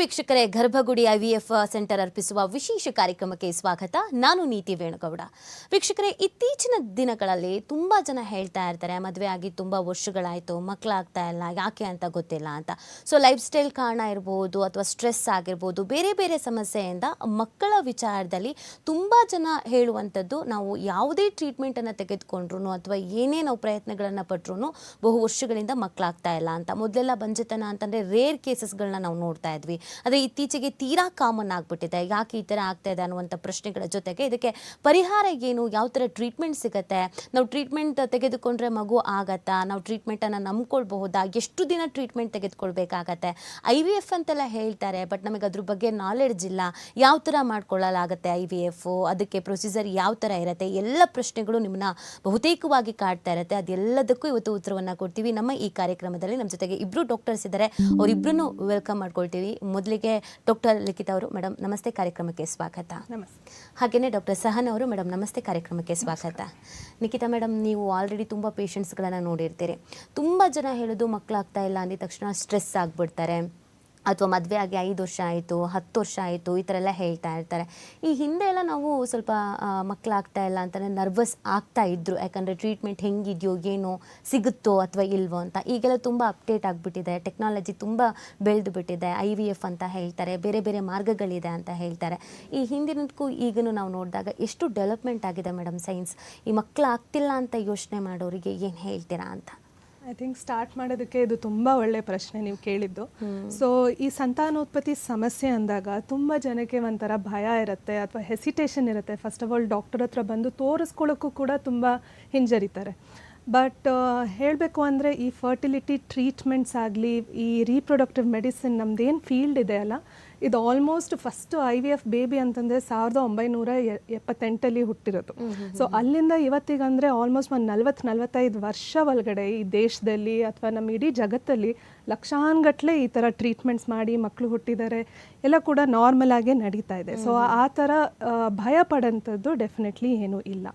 ವೀಕ್ಷಕರೇ, ಗರ್ಭಗುಡಿ IVF centre ಅರ್ಪಿಸುವ ವಿಶೇಷ ಕಾರ್ಯಕ್ರಮಕ್ಕೆ ಸ್ವಾಗತ. ನಾನು ನೀತಿ ವೇಣುಗೌಡ. ವೀಕ್ಷಕರೇ, ಇತ್ತೀಚಿನ ದಿನಗಳಲ್ಲಿ ತುಂಬ ಜನ ಹೇಳ್ತಾ ಇರ್ತಾರೆ, ಮದುವೆ ಆಗಿ ತುಂಬ ವರ್ಷಗಳಾಯಿತು ಮಕ್ಕಳಾಗ್ತಾ ಇಲ್ಲ, ಯಾಕೆ ಅಂತ ಗೊತ್ತಿಲ್ಲ ಅಂತ. ಸೊ ಲೈಫ್ ಸ್ಟೈಲ್ ಕಾರಣ ಇರ್ಬೋದು ಅಥವಾ ಸ್ಟ್ರೆಸ್ ಆಗಿರ್ಬೋದು, ಬೇರೆ ಬೇರೆ ಸಮಸ್ಯೆಯಿಂದ ಮಕ್ಕಳ ವಿಚಾರದಲ್ಲಿ ತುಂಬ ಜನ ಹೇಳುವಂಥದ್ದು, ನಾವು ಯಾವುದೇ ಟ್ರೀಟ್ಮೆಂಟನ್ನು ತೆಗೆದುಕೊಂಡ್ರು ಅಥವಾ ಏನೇ ನಾವು ಪ್ರಯತ್ನಗಳನ್ನು ಪಟ್ಟರು ಬಹು ವರ್ಷಗಳಿಂದ ಮಕ್ಕಳಾಗ್ತಾ ಇಲ್ಲ ಅಂತ. ಮೊದಲೆಲ್ಲ ಬಂಜತನ ಅಂತಂದರೆ ರೇರ್ ಕೇಸಸ್ಗಳನ್ನ ನಾವು ನೋಡ್ತಾ ಇದ್ವಿ. ಆದರೆ ಇತ್ತೀಚೆಗೆ ತೀರಾ ಕಾಮನ್ ಆಗಿಬಿಟ್ಟಿದೆ. ಯಾಕೆ ಈ ಥರ ಆಗ್ತಾ ಇದೆ ಅನ್ನುವಂಥ ಪ್ರಶ್ನೆಗಳ ಜೊತೆಗೆ ಇದಕ್ಕೆ ಪರಿಹಾರ ಏನು? ಯಾವ ಥರ ಟ್ರೀಟ್ಮೆಂಟ್ ಸಿಗುತ್ತೆ? ನಾವು ಟ್ರೀಟ್ಮೆಂಟ್ ತೆಗೆದುಕೊಂಡ್ರೆ ಮಗು ಆಗತ್ತಾ? ನಾವು ಟ್ರೀಟ್ಮೆಂಟನ್ನು ನಂಬ್ಕೊಳ್ಬಹುದಾ? ಎಷ್ಟು ದಿನ ಟ್ರೀಟ್ಮೆಂಟ್ ತೆಗೆದುಕೊಳ್ಬೇಕಾಗತ್ತೆ? ಐ ವಿ ಎಫ್ ಅಂತೆಲ್ಲ ಹೇಳ್ತಾರೆ ಬಟ್ ನಮಗೆ ಅದ್ರ ಬಗ್ಗೆ ನಾಲೆಡ್ಜ್ ಇಲ್ಲ. ಯಾವ ಥರ ಮಾಡ್ಕೊಳ್ಳಲಾಗತ್ತೆ ಐ ವಿ ಎಫ್ ಅದಕ್ಕೆ ಪ್ರೊಸೀಜರ್ ಯಾವ ಥರ ಇರುತ್ತೆ? ಎಲ್ಲ ಪ್ರಶ್ನೆಗಳು ನಿಮ್ಮನ್ನ ಬಹುತೇಕವಾಗಿ ಕಾಡ್ತಾ ಇರುತ್ತೆ. ಅದೆಲ್ಲದಕ್ಕೂ ಇವತ್ತು ಉತ್ತರವನ್ನು ಕೊಡ್ತೀವಿ. ನಮ್ಮ ಈ ಕಾರ್ಯಕ್ರಮದಲ್ಲಿ ನಮ್ಮ ಜೊತೆಗೆ ಇಬ್ಬರು ಡಾಕ್ಟರ್ಸ್ ಇದ್ದಾರೆ. ಅವರಿಬ್ಬರನ್ನು ವೆಲ್ಕಮ್ ಮಾಡ್ಕೊಳ್ತೀವಿ. ಮೊದಲಿಗೆ ಡಾಕ್ಟರ್ ಲಿಖಿತ್ ಅವರು ಮೇಡಮ್ ನಮಸ್ತೆ ಕಾರ್ಯಕ್ರಮಕ್ಕೆ ಸ್ವಾಗತ. ಹಾಗೆಯೇ ಡಾಕ್ಟರ್ ಸಹನ್ ಅವರು ಮೇಡಮ್ ನಮಸ್ತೆ ಕಾರ್ಯಕ್ರಮಕ್ಕೆ ಸ್ವಾಗತ. ನಿಖಿತಾ ಮೇಡಮ್ ನೀವು ಆಲ್ರೆಡಿ ತುಂಬ ಪೇಷಂಟ್ಸ್ಗಳನ್ನು ನೋಡಿರ್ತೀರಿ. ತುಂಬ ಜನ ಹೇಳೋದು ಮಕ್ಕಳಾಗ್ತಾ ಇಲ್ಲ ಅಂದಿದ ತಕ್ಷಣ ಸ್ಟ್ರೆಸ್ ಆಗಿಬಿಡ್ತಾರೆ. ಅಥವಾ ಮದುವೆ ಆಗಿ ಐದು ವರ್ಷ ಆಯಿತು, ಹತ್ತು ವರ್ಷ ಆಯಿತು, ಈ ಥರ ಎಲ್ಲ ಹೇಳ್ತಾ ಇರ್ತಾರೆ. ಈ ಹಿಂದೆ ಎಲ್ಲ ನಾವು ಸ್ವಲ್ಪ ಮಕ್ಕಳಾಗ್ತಾ ಇಲ್ಲ ಅಂತಲೇ ನರ್ವಸ್ ಆಗ್ತಾ ಇದ್ದರು ಯಾಕಂದರೆ ಟ್ರೀಟ್ಮೆಂಟ್ ಹೆಂಗಿದೆಯೋ, ಏನೋ, ಸಿಗುತ್ತೋ ಅಥವಾ ಇಲ್ವೋ ಅಂತ. ಈಗೆಲ್ಲ ತುಂಬ ಅಪ್ಡೇಟ್ ಆಗಿಬಿಟ್ಟಿದೆ. ಟೆಕ್ನಾಲಜಿ ತುಂಬ ಬೆಳೆದು ಬಿಟ್ಟಿದೆ. ಐ ವಿ ಎಫ್ ಅಂತ ಹೇಳ್ತಾರೆ. ಬೇರೆ ಬೇರೆ ಮಾರ್ಗಗಳಿದೆ ಅಂತ ಹೇಳ್ತಾರೆ. ಈ ಹಿಂದಿನದಕ್ಕೂ ಈಗಲೂ ನಾವು ನೋಡಿದಾಗ ಎಷ್ಟು ಡೆವಲಪ್ಮೆಂಟ್ ಆಗಿದೆ ಮೇಡಮ್ ಸೈನ್ಸ್ ಈ ಮಕ್ಕಳು ಆಗ್ತಿಲ್ಲ ಅಂತ ಯೋಚನೆ ಮಾಡೋರಿಗೆ ಏನು ಹೇಳ್ತೀರಾ ಅಂತ? ಐ ಥಿಂಕ್ ಸ್ಟಾರ್ಟ್ ಮಾಡೋದಕ್ಕೆ ಇದು ತುಂಬ ಒಳ್ಳೆ ಪ್ರಶ್ನೆ ನೀವು ಕೇಳಿದ್ದು. ಸೊ ಈ ಸಂತಾನೋತ್ಪತ್ತಿ ಸಮಸ್ಯೆ ಅಂದಾಗ ತುಂಬ ಜನಕ್ಕೆ ಒಂಥರ ಭಯ ಇರುತ್ತೆ ಅಥವಾ ಹೆಸಿಟೇಷನ್ ಇರುತ್ತೆ. ಫಸ್ಟ್ ಆಫ್ ಆಲ್ ಡಾಕ್ಟರ್ ಹತ್ರ ಬಂದು ತೋರಿಸ್ಕೊಳ್ಳೋಕ್ಕೂ ಕೂಡ ತುಂಬ ಹಿಂಜರಿತಾರೆ. ಬಟ್ ಹೇಳಬೇಕು ಅಂದರೆ ಈ ಫರ್ಟಿಲಿಟಿ ಟ್ರೀಟ್ಮೆಂಟ್ಸ್ ಆಗಲಿ ಈ ರೀಪ್ರೊಡಕ್ಟಿವ್ ಮೆಡಿಸಿನ್ ನಮ್ದೇನು ಫೀಲ್ಡ್ ಇದೆ ಅಲ್ಲ ಇದು almost first I V F baby ಅಂತಂದರೆ ಸಾವಿರದ ಒಂಬೈನೂರ ಎಪ್ಪತ್ತೆಂಟಲ್ಲಿ ಹುಟ್ಟಿರೋದು. ಸೊ ಅಲ್ಲಿಂದ ಇವತ್ತಿಗಂದ್ರೆ ಆಲ್ಮೋಸ್ಟ್ ಒಂದು ನಲ್ವತ್ತು ನಲ್ವತ್ತೈದು ವರ್ಷ ಒಳಗಡೆ ಈ ದೇಶದಲ್ಲಿ ಅಥವಾ ನಮ್ಮ ಇಡೀ ಜಗತ್ತಲ್ಲಿ ಲಕ್ಷಾನ್ಗಟ್ಲೆ ಈ ಥರ ಟ್ರೀಟ್ಮೆಂಟ್ಸ್ ಮಾಡಿ ಮಕ್ಕಳು ಹುಟ್ಟಿದ್ದಾರೆ. ಎಲ್ಲ ಕೂಡ ನಾರ್ಮಲ್ ಆಗೇ ನಡೀತಾ ಇದೆ. ಸೊ ಆ ಥರ ಆ, ಭಯ ಪಡೋಂಥದ್ದು ಡೆಫಿನೆಟ್ಲಿ ಏನೂ ಇಲ್ಲ.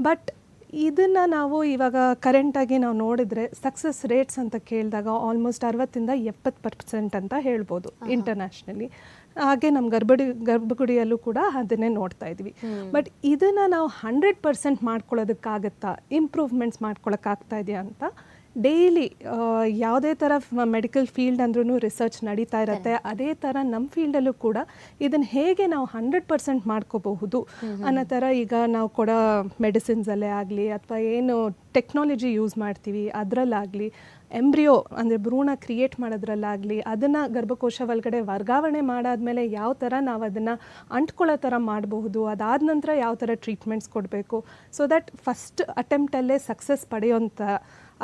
ಬಟ್ ಇದನ್ನು ನಾವು ಇವಾಗ ಕರೆಂಟಾಗಿ ನಾವು ನೋಡಿದರೆ ಸಕ್ಸಸ್ ರೇಟ್ಸ್ ಅಂತ ಕೇಳಿದಾಗ ಆಲ್ಮೋಸ್ಟ್ ಅರವತ್ತಿಂದ ಎಪ್ಪತ್ತು ಪರ್ಸೆಂಟ್ ಅಂತ ಹೇಳ್ಬೋದು ಇಂಟರ್ನ್ಯಾಷನಲಿ ಹಾಗೆ ನಮ್ಮ ಗರ್ಭಡಿ ಗರ್ಭಗುಡಿಯಲ್ಲೂ ಕೂಡ ಅದನ್ನೇ ನೋಡ್ತಾ ಇದ್ವಿ. ಬಟ್ ಇದನ್ನು ನಾವು ಹಂಡ್ರೆಡ್ ಪರ್ಸೆಂಟ್ ಮಾಡ್ಕೊಳ್ಳೋದಕ್ಕಾಗತ್ತಾ? ಇಂಪ್ರೂವ್ಮೆಂಟ್ಸ್ ಮಾಡ್ಕೊಳಕ್ಕಾಗ್ತಾ ಇದೆಯಾ ಅಂತ? ಡೈಲಿ ಯಾವುದೇ ಥರ ಮೆಡಿಕಲ್ ಫೀಲ್ಡ್ ಅಂದ್ರೂ ರಿಸರ್ಚ್ ನಡೀತಾ ಇರುತ್ತೆ. ಅದೇ ಥರ ನಮ್ಮ ಫೀಲ್ಡಲ್ಲೂ ಕೂಡ ಇದನ್ನು ಹೇಗೆ ನಾವು ಹಂಡ್ರೆಡ್ ಪರ್ಸೆಂಟ್ ಮಾಡ್ಕೋಬಹುದು ಅನ್ನೋ ಥರ ಈಗ ನಾವು ಕೊಡೋ ಮೆಡಿಸಿನ್ಸಲ್ಲೇ ಆಗಲಿ ಅಥವಾ ಏನು ಟೆಕ್ನಾಲಜಿ ಯೂಸ್ ಮಾಡ್ತೀವಿ ಅದರಲ್ಲಾಗಲಿ ಎಂಬ್ರಿಯೋ ಅಂದರೆ ಭ್ರೂಣ ಕ್ರಿಯೇಟ್ ಮಾಡೋದ್ರಲ್ಲಾಗಲಿ ಅದನ್ನು ಗರ್ಭಕೋಶ ಒಳಗಡೆ ವರ್ಗಾವಣೆ ಮಾಡಾದ್ಮೇಲೆ ಯಾವ ಥರ ನಾವು ಅದನ್ನು ಅಂಟ್ಕೊಳ್ಳೋ ಥರ ಮಾಡಬಹುದು ಅದಾದ ನಂತರ ಯಾವ ಥರ ಟ್ರೀಟ್ಮೆಂಟ್ಸ್ ಕೊಡಬೇಕು ಸೊ ದಟ್ ಫಸ್ಟ್ ಅಟೆಂಪ್ಟಲ್ಲೇ ಸಕ್ಸಸ್ ಪಡೆಯೋಂಥ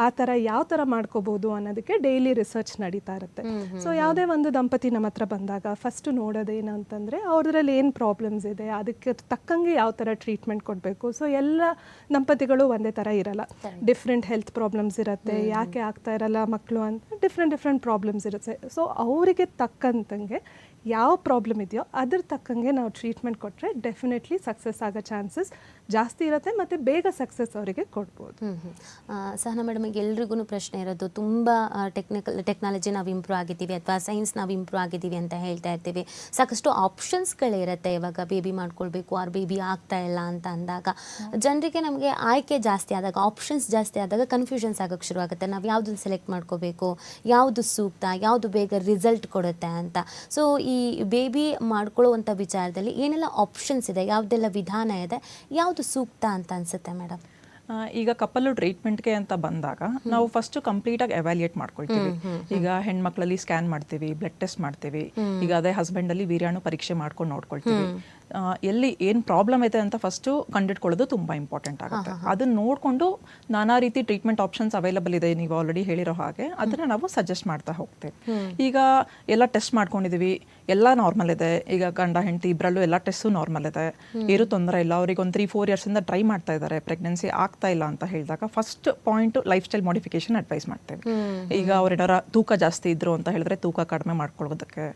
ಆ ಥರ ಯಾವ ಥರ ಮಾಡ್ಕೋಬೋದು ಅನ್ನೋದಕ್ಕೆ ಡೈಲಿ ರಿಸರ್ಚ್ ನಡೀತಾ ಇರುತ್ತೆ. ಸೊ ಯಾವುದೇ ಒಂದು ದಂಪತಿ ನಮ್ಮ ಹತ್ರ ಬಂದಾಗ ಫಸ್ಟ್ ನೋಡೋದೇನು ಅಂತಂದರೆ ಅವ್ರದ್ರಲ್ಲಿ ಏನು ಪ್ರಾಬ್ಲಮ್ಸ್ ಇದೆ ಅದಕ್ಕೆ ತಕ್ಕಂಗೆ ಯಾವ ಥರ ಟ್ರೀಟ್ಮೆಂಟ್ ಕೊಡಬೇಕು. ಸೊ ಎಲ್ಲ ದಂಪತಿಗಳು ಒಂದೇ ಥರ ಇರಲ್ಲ. ಡಿಫ್ರೆಂಟ್ ಹೆಲ್ತ್ ಪ್ರಾಬ್ಲಮ್ಸ್ ಇರುತ್ತೆ ಯಾಕೆ ಆಗ್ತಾ ಇರಲ್ಲ ಮಕ್ಕಳು ಅಂತ ಡಿಫ್ರೆಂಟ್ ಡಿಫ್ರೆಂಟ್ ಪ್ರಾಬ್ಲಮ್ಸ್ ಇರುತ್ತೆ. ಸೊ ಅವರಿಗೆ ತಕ್ಕಂತಂಗೆ ಯಾವ ಪ್ರಾಬ್ಲಮ್ ಇದೆಯೋ ಅದ್ರ ತಕ್ಕಂಗೆ ನಾವು ಟ್ರೀಟ್ಮೆಂಟ್ ಕೊಟ್ಟರೆ ಡೆಫಿನೆಟ್ಲಿ ಸಕ್ಸಸ್ ಆಗೋ ಚಾನ್ಸಸ್ ಜಾಸ್ತಿ ಇರುತ್ತೆ ಮತ್ತು ಬೇಗ ಸಕ್ಸಸ್ ಅವರಿಗೆ ಕೊಡ್ಬೋದು. ಸಹನಾ ಮೇಡಮ್ ಎಲ್ರಿಗೂ ಪ್ರಶ್ನೆ ಇರೋದು, ತುಂಬ ಟೆಕ್ನಿಕಲ್ ಟೆಕ್ನಾಲಜಿ ನಾವು ಇಂಪ್ರೂವ್ ಆಗಿದ್ದೀವಿ ಅಥವಾ ಸೈನ್ಸ್ ನಾವು ಇಂಪ್ರೂವ್ ಆಗಿದ್ದೀವಿ ಅಂತ ಹೇಳ್ತಾ ಇರ್ತೀವಿ. ಸಾಕಷ್ಟು ಆಪ್ಷನ್ಸ್ಗಳಿರುತ್ತೆ ಇವಾಗ ಬೇಬಿ ಮಾಡ್ಕೊಳ್ಬೇಕು ಆರ್ ಬೇಬಿ ಆಗ್ತಾ ಇಲ್ಲ ಅಂತ ಅಂದಾಗ. ಜನರಿಗೆ ನಮಗೆ ಆಯ್ಕೆ ಜಾಸ್ತಿ ಆದಾಗ ಆಪ್ಷನ್ಸ್ ಜಾಸ್ತಿ ಆದಾಗ ಕನ್ಫ್ಯೂಷನ್ಸ್ ಆಗೋಕ್ಕೆ ಶುರು ಆಗುತ್ತೆ. ನಾವು ಯಾವುದನ್ನು ಸೆಲೆಕ್ಟ್ ಮಾಡ್ಕೋಬೇಕು, ಯಾವುದು ಸೂಕ್ತ, ಯಾವುದು ಬೇಗ ರಿಸಲ್ಟ್ ಕೊಡುತ್ತೆ ಅಂತ. ಸೊ ಬೇಬಿ ಮಾಡ್ಕೊಳ್ಳುವಂಥ ವಿಚಾರದಲ್ಲಿ ಏನೆಲ್ಲ ಆಪ್ಷನ್ಸ್ ಇದೆ? ಯಾವುದೆಲ್ಲ ವಿಧಾನ ಇದೆ? ಯಾವುದು ಸೂಕ್ತ ಅಂತ ಅನ್ಸುತ್ತೆ ಮೇಡಮ್ ಈಗ ಕಪ್ಪಲು ಟ್ರೀಟ್ಮೆಂಟ್ಗೆ ಅಂತ ಬಂದಾಗ ನಾವು ಫಸ್ಟ್ ಕಂಪ್ಲೀಟ್ ಆಗಿ ಎವ್ಯಾಲ್ಯೂಯೇಟ್ ಮಾಡ್ಕೊಳ್ತೀವಿ. ಈಗ ಹೆಣ್ಮಕ್ಳಲ್ಲಿ ಸ್ಕ್ಯಾನ್ ಮಾಡ್ತೀವಿ ಬ್ಲಡ್ ಟೆಸ್ಟ್ ಮಾಡ್ತೀವಿ. ಈಗ ಅದೇ ಹಸ್ಬೆಂಡ್ ಅಲ್ಲಿ ವೀರ್ಯಾಣು ಪರೀಕ್ಷೆ ಮಾಡ್ಕೊಂಡು ನೋಡ್ಕೊಳ್ತೀವಿ. ಎಲ್ಲಿ ಏನು ಪ್ರಾಬ್ಲಮ್ ಇದೆ ಅಂತ ಫಸ್ಟು ಕಂಡಿಟ್ಕೊಳ್ಳೋದು ತುಂಬಾ ಇಂಪಾರ್ಟೆಂಟ್ ಆಗುತ್ತೆ. ಅದನ್ನ ನೋಡ್ಕೊಂಡು ನಾನಾ ರೀತಿ ಟ್ರೀಟ್ಮೆಂಟ್ ಆಪ್ಷನ್ಸ್ ಅವೈಲಬಲ್ ಇದೆ ನೀವು ಆಲ್ರೆಡಿ ಹೇಳಿರೋ ಹಾಗೆ ಅದನ್ನ ನಾವು ಸಜೆಸ್ಟ್ ಮಾಡ್ತಾ ಹೋಗ್ತೇವೆ. ಈಗ ಎಲ್ಲ ಟೆಸ್ಟ್ ಮಾಡ್ಕೊಂಡಿದೀವಿ ಎಲ್ಲ ನಾರ್ಮಲ್ ಇದೆ. ಈಗ ಗಂಡ ಹೆಂಡತಿ ಇಬ್ಬರಲ್ಲೂ ಎಲ್ಲ ಟೆಸ್ಟು ನಾರ್ಮಲ್ ಇದೆ. ಏನು ತೊಂದರೆ ಇಲ್ಲ. ಅವ್ರಿಗೆ ಒಂದು ತ್ರೀ ಫೋರ್ ಇಯರ್ಸ್ ಇಂದ ಟ್ರೈ ಮಾಡ್ತಾ ಇದ್ದಾರೆ ಪ್ರೆಗ್ನೆನ್ಸಿ ಆಗ್ತಾ ಇಲ್ಲ ಅಂತ ಹೇಳಿದಾಗ first point lifestyle modification advice ಮಾಡ್ತೇವೆ ಈಗ ಅವ್ರೇನಾರ ತೂಕ ಜಾಸ್ತಿ ಇದ್ರು ಅಂತ ಹೇಳಿದ್ರೆ ತೂಕ ಕಡಿಮೆ ಮಾಡ್ಕೊಳ್ಳೋದಕ್ಕೆ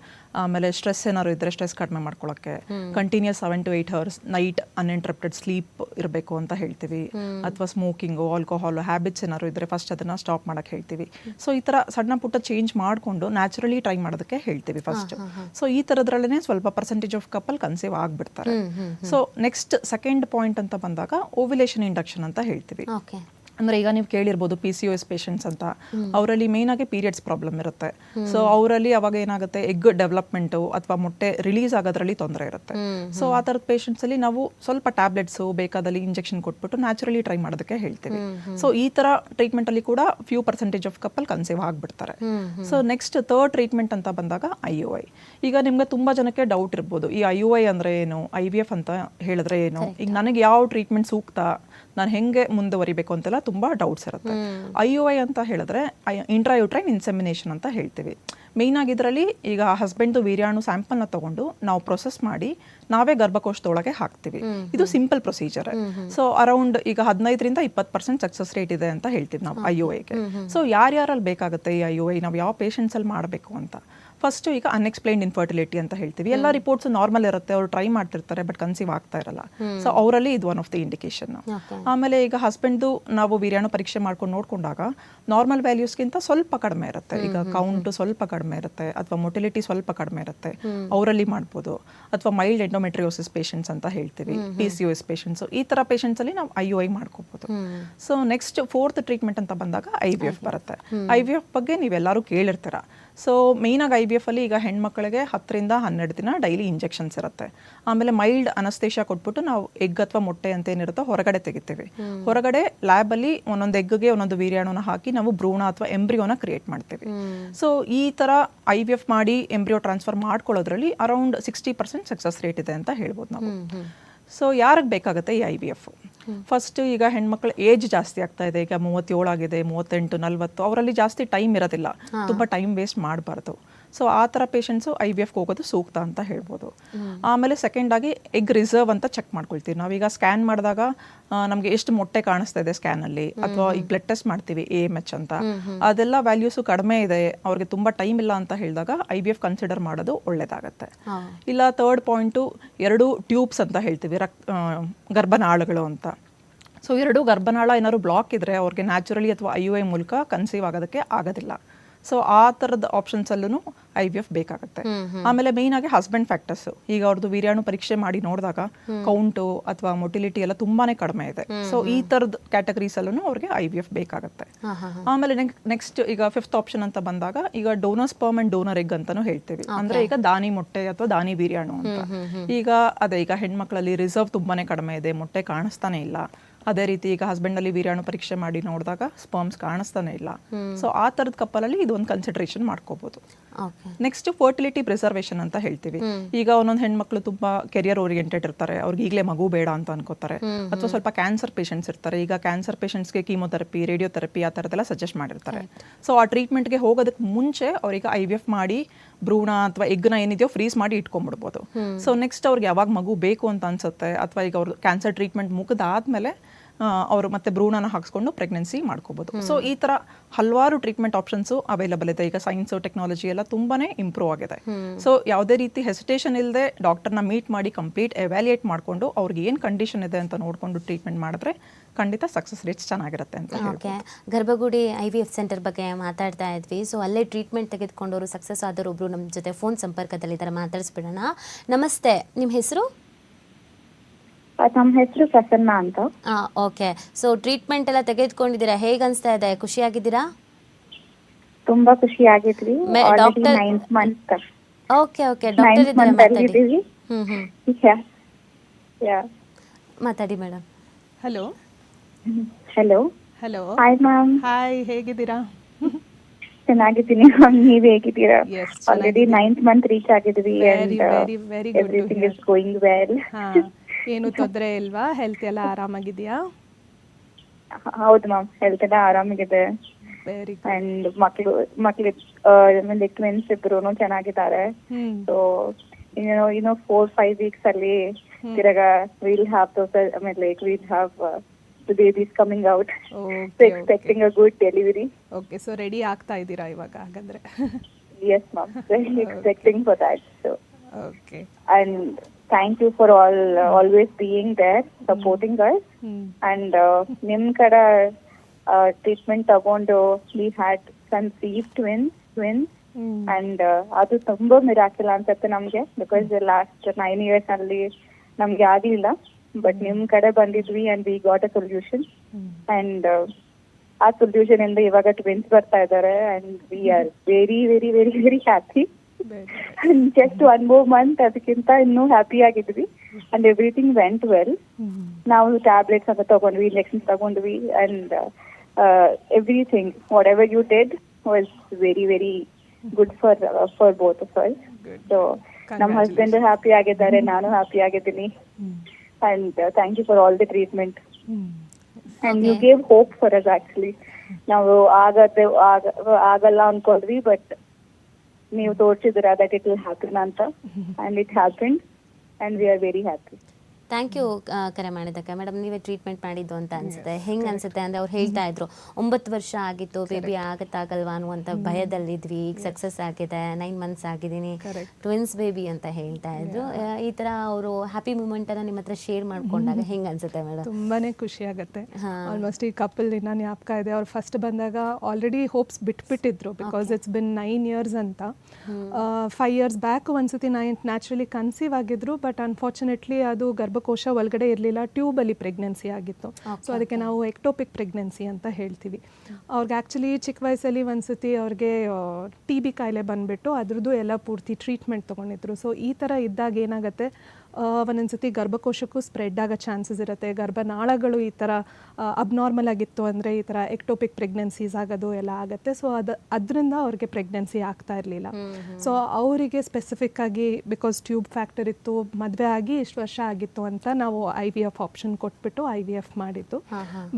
ಆಮೇಲೆ ಸ್ಟ್ರೆಸ್ ಏನಾದ್ರು ಇದ್ರೆ ಸ್ಟ್ರೆಸ್ ಕಡಿಮೆ ಮಾಡ್ಕೊಳ್ಳೋಕ್ಕೆ continuous continuous seven to eight hours night uninterrupted sleep ಇರಬೇಕು ಅಂತ ಹೇಳ್ತೀವಿ. ಅಥವಾ ಸ್ಮೋಕಿಂಗು ಆಲ್ಕೋಹಾಲು ಹ್ಯಾಬಿಟ್ಸ್ ಏನಾದ್ರು ಇದ್ರೆ ಫಸ್ಟ್ ಅದನ್ನ ಸ್ಟಾಪ್ ಮಾಡಕ್ಕೆ ಹೇಳ್ತೀವಿ. ಸೊ ಈ ತರ ಸಣ್ಣ ಪುಟ್ಟ ಚೇಂಜ್ ಮಾಡಿಕೊಂಡು ನ್ಯಾಚುರಲಿ ಟ್ರೈ ಮಾಡೋದಕ್ಕೆ ಹೇಳ್ತೀವಿ ಫಸ್ಟ್ ಸೊ ಈ ಥರದ್ರಲ್ಲೇ ಸ್ವಲ್ಪ ಪರ್ಸೆಂಟೇಜ್ ಆಫ್ ಕಪಲ್ ಕನ್ಸೀವ್ ಆಗಿಬಿಡ್ತಾರೆ. ಸೊ ನೆಕ್ಸ್ಟ್ ಸೆಕೆಂಡ್ ಪಾಯಿಂಟ್ ಅಂತ ಬಂದಾಗ ಓವಿಲೇಷನ್ ಇಂಡಕ್ಷನ್ ಅಂತ ಹೇಳ್ತೀವಿ. ಅಂದ್ರೆ ಈಗ ನೀವು ಕೇಳಿರ್ಬೋದು ಪಿ ಸಿ ಎಸ್ ಪೇಷಂಟ್ಸ್ ಅಂತ. ಅವರಲ್ಲಿ ಮೇನ್ ಆಗಿ ಪೀರಿಯಡ್ಸ್ ಪ್ರಾಬ್ಲಮ್ ಇರುತ್ತೆ. ಸೊ ಅವರಲ್ಲಿ ಅವಾಗ ಏನಾಗುತ್ತೆ ಎಗ್ ಡೆವಲಪ್ಮೆಂಟು ಅಥವಾ ಮೊಟ್ಟೆ ರಿಲೀಸ್ ಆಗೋದ್ರಲ್ಲಿ ತೊಂದರೆ ಇರುತ್ತೆ. ಸೊ ಆ ಥರದ ಪೇಷಂಟ್ಸಲ್ಲಿ ನಾವು ಸ್ವಲ್ಪ ಟ್ಯಾಬ್ಲೆಟ್ಸು ಬೇಕಾದಲ್ಲಿ ಇಂಜೆಕ್ಷನ್ ಕೊಟ್ಬಿಟ್ಟು ನ್ಯಾಚುರಲಿ ಟ್ರೈ ಮಾಡೋದಕ್ಕೆ ಹೇಳ್ತೀವಿ. ಸೊ ಈ ತರ ಟ್ರೀಟ್ಮೆಂಟಲ್ಲಿ ಕೂಡ few percentage of couple conceive ಆಗಿಬಿಡ್ತಾರೆ. ಸೊ ನೆಕ್ಸ್ಟ್ ಥರ್ಡ್ ಟ್ರೀಟ್ಮೆಂಟ್ ಅಂತ ಬಂದಾಗ ಐ ಯು ಐ ಈಗ ನಿಮ್ಗೆ ತುಂಬಾ ಜನಕ್ಕೆ ಡೌಟ್ ಇರ್ಬೋದು ಈ ಐ ಯು ಐ ಅಂದ್ರೆ ಏನು ಐ ವಿ ಎಫ್ ಅಂತ ಹೇಳಿದ್ರೆ ಏನು ಈಗ ನನಗೆ ಯಾವ ಟ್ರೀಟ್ಮೆಂಟ್ ಸೂಕ್ತ? ನಾನು ಹೆಂಗೆ ಮುಂದುವರಿಬೇಕು ಅಂತೆಲ್ಲ ತುಂಬಾ ಡೌಟ್ಸ್ ಇರುತ್ತೆ. ಐ ಯು ಐ ಅಂತ ಹೇಳಿದ್ರೆ ಇಂಟ್ರಾಯುಟ್ರೈನ್ ಇನ್ಸೆಮಿನೇಷನ್ ಅಂತ ಹೇಳ್ತೀವಿ. ಮೇಯ್ನ್ ಆಗಿ ಇದರಲ್ಲಿ ಈಗ ಹಸ್ಬೆಂಡ್ದು ವೀರ್ಯಾಣು ಸ್ಯಾಂಪಲ್ನ ತಗೊಂಡು ನಾವು ಪ್ರೊಸೆಸ್ ಮಾಡಿ ನಾವೇ ಗರ್ಭಕೋಶದೊಳಗೆ ಹಾಕ್ತೀವಿ. ಇದು ಸಿಂಪಲ್ ಪ್ರೊಸೀಜರ್ ಸೊ ಅರೌಂಡ್ ಈಗ ಹದಿನೈದರಿಂದ ಇಪ್ಪತ್ತು ಪರ್ಸೆಂಟ್ ಸಕ್ಸಸ್ ರೇಟ್ ಇದೆ ಅಂತ ಹೇಳ್ತೀವಿ ನಾವು ಐ ಯು ಐಗೆ. ಸೊ ಯಾರ್ಯಾರಲ್ಲಿ ಬೇಕಾಗುತ್ತೆ ಈ ಐ ಯು ಐ? ನಾವು ಯಾವ ಪೇಷಂಟ್ಸ್ ಅಲ್ಲಿ ಮಾಡಬೇಕು ಅಂತ? ಫಸ್ಟ್ ಈಗ ಅನ್ಎಕ್ಸ್ಪ್ಲೈನ್ಡ್ ಇನ್ಫರ್ಟಿಲಿಟಿ ಅಂತ ಹೇಳ್ತೀವಿ. ಎಲ್ಲ ರಿಪೋರ್ಟ್ಸ್ ನಾರ್ಮಲ್ ಇರುತ್ತೆ ಅವ್ರು ಟ್ರೈ ಮಾಡ್ತಿರ್ತಾರೆ ಬಟ್ ಕನ್ಸೀವ್ ಆಗ್ತಾ ಇರಲ್ಲ. ಸೊ ಅವರಲ್ಲಿ ಇದು ಒನ್ ಆಫ್ ದಿ ಇಂಡಿಕೇಶನ್ ಆಮೇಲೆ ಈಗ ಹಸ್ಬೆಂಡ್ದು ನಾವು ವೀರ್ಯಾಣು ಪರೀಕ್ಷೆ ಮಾಡ್ಕೊಂಡು ನೋಡ್ಕೊಂಡಾಗ ನಾರ್ಮಲ್ ವ್ಯಾಲ್ಯೂಸ್ಗಿಂತ ಸ್ವಲ್ಪ ಕಡಿಮೆ ಇರುತ್ತೆ. ಈಗ ಕೌಂಟ್ ಸ್ವಲ್ಪ ಕಡಿಮೆ ಇರುತ್ತೆ ಅಥವಾ ಮೊಟಿಲಿಟಿ ಸ್ವಲ್ಪ ಕಡಿಮೆ ಇರುತ್ತೆ. ಅವರಲ್ಲಿ ಮಾಡ್ಬೋದು. ಅಥವಾ ಮೈಲ್ಡ್ ಎಂಡೋಮೆಟ್ರಿಯೋಸಿಸ್ ಪೇಷಂಟ್ಸ್ ಅಂತ ಹೇಳ್ತೀವಿ. ಪಿ ಸಿ ಎಸ್ ಪೇಷಂಟ್ಸ್ ಈ ತರ ಪೇಷಂಟ್ಸ್ ಅಲ್ಲಿ ನಾವು ಐ ಯು ಐ ಮಾಡ್ಕೋಬಹುದು ಸೊ ನೆಕ್ಸ್ಟ್ ಫೋರ್ತ್ ಟ್ರೀಟ್ಮೆಂಟ್ ಅಂತ ಬಂದಾಗ ಐ ವಿ ಎಫ್ ಬರುತ್ತೆ. ಐ ವಿ ಎಫ್ ಬಗ್ಗೆ ನೀವೆಲ್ಲರೂ ಕೇಳಿರ್ತೀರ. ಸೊ ಮೇಯ್ನಾಗಿ ಐ ಬಿ ಎಫ್ ಅಲ್ಲಿ ಈಗ ಹೆಣ್ಮಕ್ಳಿಗೆ ಹತ್ತರಿಂದ ಹನ್ನೆರಡು ದಿನ ಡೈಲಿ ಇಂಜೆಕ್ಷನ್ಸ್ ಇರುತ್ತೆ. ಆಮೇಲೆ ಮೈಲ್ಡ್ ಅನಸ್ತೇಶ ಕೊಟ್ಬಿಟ್ಟು ನಾವು ಎಗ್ ಅಥವಾ ಮೊಟ್ಟೆ ಅಂತ ಏನಿರುತ್ತೋ ಹೊರಗಡೆ ತೆಗಿತೀವಿ. ಹೊರಗಡೆ ಲ್ಯಾಬ್ ಅಲ್ಲಿ ಒಂದೊಂದು ಎಗ್ಗೆ ಒಂದೊಂದು ವೀರ್ಯಾಣುನ ಹಾಕಿ ನಾವು ಭ್ರೂಣ ಅಥವಾ ಎಂಬ್ರಿಯೋನ ಕ್ರಿಯೇಟ್ ಮಾಡ್ತೀವಿ. ಸೊ ಈ ತರ ಐ ಬಿ ಎಫ್ ಮಾಡಿ embryo transfer ಮಾಡ್ಕೊಳ್ಳೋದ್ರಲ್ಲಿ around sixty percent success rate ಇದೆ ಅಂತ ಹೇಳ್ಬೋದು ನಾವು. ಸೊ ಯಾರಿಗೆ ಬೇಕಾಗುತ್ತೆ ಈ ಐ ಬಿ ಎಫ್ ಫಸ್ಟ್ ಈಗ ಹೆಣ್ಮಕ್ಳ ಏಜ್ ಜಾಸ್ತಿ ಆಗ್ತಾ ಇದೆ. ಈಗ ಮೂವತ್ತೇಳು ಆಗಿದೆ ಮೂವತ್ತೆಂಟು ನಲ್ವತ್ತು ಅವರಲ್ಲಿ ಜಾಸ್ತಿ ಟೈಮ್ ಇರೋದಿಲ್ಲ. ತುಂಬಾ ಟೈಮ್ ವೇಸ್ಟ್ ಮಾಡಬಾರ್ದು. ಸೊ ಆ ಥರ ಪೇಷಂಟ್ಸು ಐ ವಿ ಎಫ್ಗೆ ಹೋಗೋದು ಸೂಕ್ತ ಅಂತ ಹೇಳ್ಬೋದು. ಆಮೇಲೆ ಸೆಕೆಂಡ್ ಆಗಿ ಎಗ್ ರಿಸರ್ವ್ ಅಂತ ಚೆಕ್ ಮಾಡ್ಕೊಳ್ತೀವಿ. ನಾವೀಗ ಸ್ಕ್ಯಾನ್ ಮಾಡಿದಾಗ ನಮಗೆ ಎಷ್ಟು ಮೊಟ್ಟೆ ಕಾಣಿಸ್ತಾ ಇದೆ ಸ್ಕ್ಯಾನಲ್ಲಿ ಅಥವಾ ಈಗ ಬ್ಲಡ್ ಟೆಸ್ಟ್ ಮಾಡ್ತೀವಿ ಎ ಎಂ ಎಚ್ ಅಂತ. ಅದೆಲ್ಲ ವ್ಯಾಲ್ಯೂಸು ಕಡಿಮೆ ಇದೆ ಅವ್ರಿಗೆ ತುಂಬ ಟೈಮ್ ಇಲ್ಲ ಅಂತ ಹೇಳಿದಾಗ ಐ ವಿ ಎಫ್ ಕನ್ಸಿಡರ್ ಮಾಡೋದು ಒಳ್ಳೇದಾಗತ್ತೆ. ಇಲ್ಲ ಥರ್ಡ್ ಪಾಯಿಂಟು ಎರಡು ಟ್ಯೂಬ್ಸ್ ಅಂತ ಹೇಳ್ತೀವಿ ರಕ್ ಗರ್ಭನಾಳಗಳು ಅಂತ. ಸೊ ಎರಡು ಗರ್ಭನಾಳ ಏನಾದ್ರು ಬ್ಲಾಕ್ ಇದ್ರೆ ಅವ್ರಿಗೆ ನ್ಯಾಚುರಲಿ ಅಥವಾ ಐ ಯು ಐ ಮೂಲಕ ಕನ್ಸೀವ್ ಆಗೋದಕ್ಕೆ ಆಗೋದಿಲ್ಲ. ಸೊ ಆ ಥರದ ಆಪ್ಷನ್ಸಲ್ಲೂ ಐ ವಿ ಎಫ್ ಬೇಕಾಗುತ್ತೆ. ಆಮೇಲೆ ಮೇನ್ ಆಗಿ ಹಸ್ಬೆಂಡ್ ಫ್ಯಾಕ್ಟರ್ಸ್ ಈಗ ಅವ್ರದ್ದು ವೀರ್ಯಾಣು ಪರೀಕ್ಷೆ ಮಾಡಿ ನೋಡಿದಾಗ ಕೌಂಟು ಅಥವಾ ಮೊಟಿಲಿಟಿ ಎಲ್ಲ ತುಂಬಾನೇ ಕಡಿಮೆ ಇದೆ. ಸೊ ಈ ಥರದ ಕ್ಯಾಟಗರೀಸ್ ಅಲ್ಲೂ ಅವ್ರಿಗೆ ಐ ವಿ ಎಫ್ ಬೇಕಾಗುತ್ತೆ. ಆಮೇಲೆ ನೆಕ್ಸ್ಟ್ ಈಗ ಫಿಫ್ತ್ ಆಪ್ಷನ್ ಅಂತ ಬಂದಾಗ ಈಗ donor sperm and donor egg ಅಂತಾನು ಹೇಳ್ತೀವಿ. ಅಂದ್ರೆ ಈಗ ದಾನಿ ಮೊಟ್ಟೆ ಅಥವಾ ದಾನಿ ವೀರ್ಯಾಣು ಅಂತ. ಈಗ ಅದೇ ಈಗ ಹೆಣ್ಮಕ್ಳಲ್ಲಿ ರಿಸರ್ವ್ ತುಂಬಾನೇ ಕಡಿಮೆ ಇದೆ. ಮೊಟ್ಟೆ ಕಾಣಿಸ್ತಾನೆ ಇಲ್ಲ. ಅದೇ ರೀತಿ ಈಗ ಹಸ್ಬೆಂಡ್ ಅಲ್ಲಿ ವೀರ್ಯಾಣು ಪರೀಕ್ಷೆ ಮಾಡಿ ನೋಡಿದಾಗ ಸ್ಪರ್ಮ್ಸ್ ಕಾಣಿಸ್ತಾನೆ ಇಲ್ಲ. ಸೊ ಆ ತರದ ಕಪ್ಪಲಲ್ಲಿ ಇದು ಒಂದು ಕನ್ಸಿಡರೇಷನ್ ಮಾಡ್ಕೋಬಹುದು ನೆಕ್ಸ್ಟ್ ಫರ್ಟಿಲಿಟಿ ಪ್ರಿಸರ್ವೇಷನ್ ಅಂತ ಹೇಳ್ತೀವಿ. ಈಗ ಒಂದೊಂದು ಹೆಣ್ಮಕ್ಳು ತುಂಬಾ ಕೆರಿಯರ್ ಓರಿಯೆಂಟೆಡ್ ಇರ್ತಾರೆ. ಅವ್ರಿಗೆ ಈಗಲೇ ಮಗು ಬೇಡ ಅಂತ ಅನ್ಕೋತಾರೆ. ಅಥವಾ ಸ್ವಲ್ಪ ಕ್ಯಾನ್ಸರ್ ಪೇಷಂಟ್ಸ್ ಇರ್ತಾರೆ. ಈಗ ಕ್ಯಾನ್ಸರ್ ಪೇಷಂಟ್ಸ್ಗೆ ಕೀಮೋಥೆರಪಿ ರೇಡಿಯೋಥೆರಪಿ ಆ ಥರದ್ದೆಲ್ಲ ಸಜೆಸ್ಟ್ ಮಾಡಿರ್ತಾರೆ. ಸೊ ಆ ಟ್ರೀಟ್ಮೆಂಟ್ಗೆ ಹೋಗೋದಕ್ಕೆ ಮುಂಚೆ ಅವ್ರಿಗೆ ಐ ವಿ ಎಫ್ ಮಾಡಿ ಭ್ರೂಣ ಅಥವಾ ಎಗ್ನ ಏನಿದೆಯೋ ಫ್ರೀಸ್ ಮಾಡಿ ಇಟ್ಕೊಂಡ್ಬಿಡ್ಬೋದು. ಸೊ ನೆಕ್ಸ್ಟ್ ಅವ್ರಿಗೆ ಯಾವಾಗ ಮಗು ಬೇಕು ಅಂತ ಅನ್ಸುತ್ತೆ ಅಥವಾ ಈಗ ಅವ್ರ ಕ್ಯಾನ್ಸರ್ ಟ್ರೀಟ್ಮೆಂಟ್ ಮುಗಿದಾದ್ಮೇಲೆ ಅವರು ಮತ್ತೆ ಭ್ರೂಣನ ಹಾಕ್ಸ್ಕೊಂಡು ಪ್ರೆಗ್ನೆನ್ಸಿ ಮಾಡ್ಕೋಬಹುದು ಸೊ ಈ ತರ ಹಲವಾರು ಟ್ರೀಟ್ಮೆಂಟ್ ಆಪ್ಷನ್ಸ್ ಅವೈಲಬಲ್ ಇದೆ. ಈಗ ಸೈನ್ಸ್ ಟೆಕ್ನಾಲಜಿ ಎಲ್ಲ ತುಂಬಾನೇ ಇಂಪ್ರೂವ್ ಆಗಿದೆ. ಸೊ ಯಾವುದೇ ರೀತಿ ಹೆಸಿಟೇಷನ್ ಇಲ್ಲದೆ ಡಾಕ್ಟರ್ನ ಮೀಟ್ ಮಾಡಿ ಕಂಪ್ಲೀಟ್ ಎವ್ಯಾಲ್ಯೂಯೇಟ್ ಮಾಡಿಕೊಂಡು ಅವ್ರಿಗೆ ಏನು ಕಂಡೀಷನ್ ಇದೆ ಅಂತ ನೋಡಿಕೊಂಡು ಟ್ರೀಟ್ಮೆಂಟ್ ಮಾಡಿದ್ರೆ ಖಂಡಿತ ಸಕ್ಸಸ್ ರೇಟ್ಸ್ ಚೆನ್ನಾಗಿರುತ್ತೆ ಅಂತ. ಓಕೆ ಗರ್ಭಗುಡಿ ಐ ವಿ ಎಫ್ ಸೆಂಟರ್ ಬಗ್ಗೆ ಮಾತಾಡ್ತಾ ಇದ್ವಿ. ಸೊ ಅಲ್ಲೇ ಟ್ರೀಟ್ಮೆಂಟ್ ತೆಗೆದುಕೊಂಡವರು ಸಕ್ಸಸ್ ಆದವರು ಒಬ್ರು ನಮ್ಮ ಜೊತೆ ಫೋನ್ ಸಂಪರ್ಕದಲ್ಲಿದ್ದಾರೆ. ಮಾತಾಡಿಸ್ಬಿಡೋಣ. ನಮಸ್ತೆ. ನಿಮ್ಮ ಹೆಸರು? ನಮ್ಮ ಹೆಸರು ಪ್ರಸನ್ನ ಅಂತ. ಓಕೆ. ಸೊ ಟ್ರೀಟ್ಮೆಂಟ್ ಎಲ್ಲ ತೆಗೆದುಕೊಂಡಿದ್ದೀರಾ? ಹೇಗೆ ಅನಿಸ್ತಾ ಇದೆ? ಖುಷಿಯಾಗಿದ್ದೀರಾ? ತುಂಬಾ ಖುಷಿ ಆಗಿದ್ವಿ ಮೆ- already doctor- ninth month okay okay. Doctor ninth ಇದ್ದಾರೆ? ಮಂತ್ ಮಾತಾಡಿ. Hmm hmm. ಯಾ ಮಾತಾಡಿ madam hello hello hello hi ma'am hi ಹೇಗಿದ್ದೀರಾ? ಚೆನ್ನಾಗಿದ್ದೀನಿ ಮ್ಯಾಮ್ ನೀವ್ ಹೇಗಿದ್ದೀರಾ? Yes, already ninth month reach ಆಗಿದ್ವಿ Very, very, very good. to everything hear. Is going well ಹಾ. ಏನು ತೊಂದರೆ ಇಲ್ವಾ? ಹೆಲ್ತ್ ಎಲ್ಲ ಆರಾಮಾಗಿದೆಯಾ ಹೌದು ಮ್ಯಾಮ್ ಹೆಲ್ತ್ ಎಲ್ಲ ಆರಾಮಾಗಿದೆ. ವೆರಿ ಅಂಡ್ ಮಕ್ಳು ಮಕ್ಳು ಆಮೇಲೆ ಟ್ವಿನ್ಸ್ ಇಬ್ರು ಚೆನ್ನಾಗಿದ್ದಾರೆ. ಸೊ ಇನ್ನು ಇನ್ನು ಫೋರ್ ಫೈವ್ ವೀಕ್ಸ್ ಅಲ್ಲಿ ತಿರಗ ವಿಲ್ ಹ್ಯಾವ್ ದೋಸ್ ಆಮೇಲೆ like will have the babies coming out so expecting a good delivery okay so ready ಆಗ್ತಾ ಇದ್ದೀರಾ ಇವಾಗ ಹಾಗಾದ್ರೆ? Yes ma'am expecting for that so okay and thank you for all always being there supporting us. And ನಿಮ್ ಕಡೆ treatment ತಗೊಂಡು we had conceive twins twins and ಅದು ತುಂಬಾ ಮಿರಾಕಿಲ್ಲ ಅನ್ಸುತ್ತೆ ನಮ್ಗೆ ಬಿಕಾಸ್ ಲಾಸ್ಟ್ ನೈನ್ ಇಯರ್ಸ್ ಅಲ್ಲಿ ನಮ್ಗೆ ಆಗ್ಲಿಲ್ಲ. ಬಟ್ ನಿಮ್ ಕಡೆ ಬಂದಿದ್ವಿ and we got a solution and ಆ ಸೊಲ್ಯೂಷನ್ ಇಂದ ಇವಾಗ ಟ್ವಿನ್ಸ್ ಬರ್ತಾ ಇದಾರೆ. And we are very very very very happy just one more month ಅದಕ್ಕಿಂತ ಇನ್ನೂ ಹ್ಯಾಪಿ ಆಗಿದ್ವಿ. ಅಂಡ್ ಎವ್ರಿಥಿಂಗ್ ವೆಂಟ್ ವೆಲ್ ನಾವು ಟ್ಯಾಬ್ಲೆಟ್ಸ್ ಅಂತ ತಗೊಂಡ್ವಿ ಇಂಜೆಕ್ಷನ್ಸ್ ತಗೊಂಡ್ವಿ. And everything whatever you did was very very good for for both of us so ನಮ್ಮ husband happy ಆಗಿದ್ದಾರೆ ನಾನು ಹ್ಯಾಪಿ ಆಗಿದ್ದೀನಿ. And thank you for all the treatment and you gave hope for us actually ನಾವು ಆಗತ್ತೆ ಆಗ- ಆಗಲ್ಲ ಅನ್ಕೊಂಡ್ವಿ but ನೀವು ತೋರಿಸಿದ್ರ ದಟ್ ಇಟ್ ವಿಲ್ ಹ್ಯಾಪನ್ ಅಂತ. And it happen and we are very happy thank you ಕರೆ ಮಾಡಿದ್ದಕ್ಕೆ. ಮೇಡಮ್ ನೀವೇ ಟ್ರೀಟ್ಮೆಂಟ್ ಮಾಡಿದ್ದು ಅಂತ ಅನ್ಸುತ್ತೆ. ಹೆಂಗ್ ಅನ್ಸುತ್ತೆ? ಅಂದರೆ ಅವ್ರು ಹೇಳ್ತಾ ಇದ್ರು ಒಂಬತ್ತು ವರ್ಷ ಆಗಿತ್ತು ಬೇಬಿ ಆಗತ್ತಾಗಲ್ವಾ ಅನ್ನುವಂಥ ಭಯದಲ್ಲಿದ್ವಿ. ಈಗ ಸಕ್ಸಸ್ ಆಗಿದೆ ನೈನ್ ಮಂತ್ಸ್ ಆಗಿದ್ದೀನಿ. ಟ್ವಿನ್ಸ್ ಬೇಬಿ ಅಂತ ಹೇಳ್ತಾ ಇದ್ರು. ಈ ಥರ ಅವರು ಹ್ಯಾಪಿ ಮೂಮೆಂಟ್ ಅನ್ನ ನಿಮ್ಮ ಹತ್ರ ಶೇರ್ ಮಾಡ್ಕೊಂಡಾಗ ಹೆಂಗ್ ಅನ್ಸುತ್ತೆ ಮೇಡಮ್ ತುಂಬಾನೇ ಖುಷಿ ಆಗುತ್ತೆ. ಆಲ್ಮೋಸ್ಟ್ ಈ ಕಪಲ್ ಇನ್ನ ಜ್ಞಾಪಕ ಇದೆ. ಅವ್ರು ಫಸ್ಟ್ ಬಂದಾಗ already hopes ಬಿಟ್ಬಿಟ್ಟಿದ್ರು because it's been nine years ಅಂತ. ಫೈವ್ ಇಯರ್ಸ್ ಬ್ಯಾಕ್ ಒಂದ್ಸತಿ ನೈನ್ ನ್ಯಾಚುರಲಿ ಕನ್ಸೀವ್ ಆಗಿದ್ರು ಬಟ್ ಅನ್ಫಾರ್ಚುನೇಟ್ಲಿ ಅದು ಗರ್ಭಕೋಶ ಒಳಗಡೆ ಇರಲಿಲ್ಲ ಟ್ಯೂಬಲ್ಲಿ ಪ್ರೆಗ್ನೆನ್ಸಿ ಆಗಿತ್ತು. ಸೊ ಅದಕ್ಕೆ ನಾವು ಎಕ್ಟೋಪಿಕ್ ಪ್ರೆಗ್ನೆನ್ಸಿ ಅಂತ ಹೇಳ್ತೀವಿ. ಅವ್ರಿಗೆ ಆ್ಯಕ್ಚುಲಿ ಚಿಕ್ಕ ವಯಸ್ಸಲ್ಲಿ ಒಂದ್ಸತಿ ಅವ್ರಿಗೆ ಟಿ ಬಿ ಕಾಯಿಲೆ ಬಂದ್ಬಿಟ್ಟು ಅದ್ರದ್ದು ಎಲ್ಲ ಪೂರ್ತಿ ಟ್ರೀಟ್ಮೆಂಟ್ ತೊಗೊಂಡಿದ್ರು. ಸೊ ಈ ಥರ ಇದ್ದಾಗ ಏನಾಗುತ್ತೆ ಆ, ಒಂದೊಂದ್ಸತಿ ಗರ್ಭಕೋಶಕ್ಕೂ ಸ್ಪ್ರೆಡ್ ಆಗೋ ಚಾನ್ಸಸ್ ಇರುತ್ತೆ. ಗರ್ಭನಾಳಗಳು ಈ ಥರ ಅಬ್ನಾರ್ಮಲ್ ಆಗಿತ್ತು ಅಂದರೆ ಈ ಥರ ಎಕ್ಟೋಪಿಕ್ ಪ್ರೆಗ್ನೆನ್ಸೀಸ್ ಆಗೋದು ಎಲ್ಲ ಆಗುತ್ತೆ. ಸೊ ಅದು ಅದರಿಂದ ಅವ್ರಿಗೆ ಪ್ರೆಗ್ನೆನ್ಸಿ ಆಗ್ತಾ ಇರಲಿಲ್ಲ. ಸೊ ಅವರಿಗೆ ಸ್ಪೆಸಿಫಿಕ್ ಆಗಿ ಬಿಕಾಸ್ ಟ್ಯೂಬ್ ಫ್ಯಾಕ್ಟರ್ ಇತ್ತು ಮದುವೆ ಆಗಿ ಇಷ್ಟು ವರ್ಷ ಆಗಿತ್ತು ಅಂತ ನಾವು ಐ ವಿ ಎಫ್ ಆಪ್ಷನ್ ಕೊಟ್ಬಿಟ್ಟು ಐ ವಿ ಎಫ್ ಮಾಡಿದ್ದು.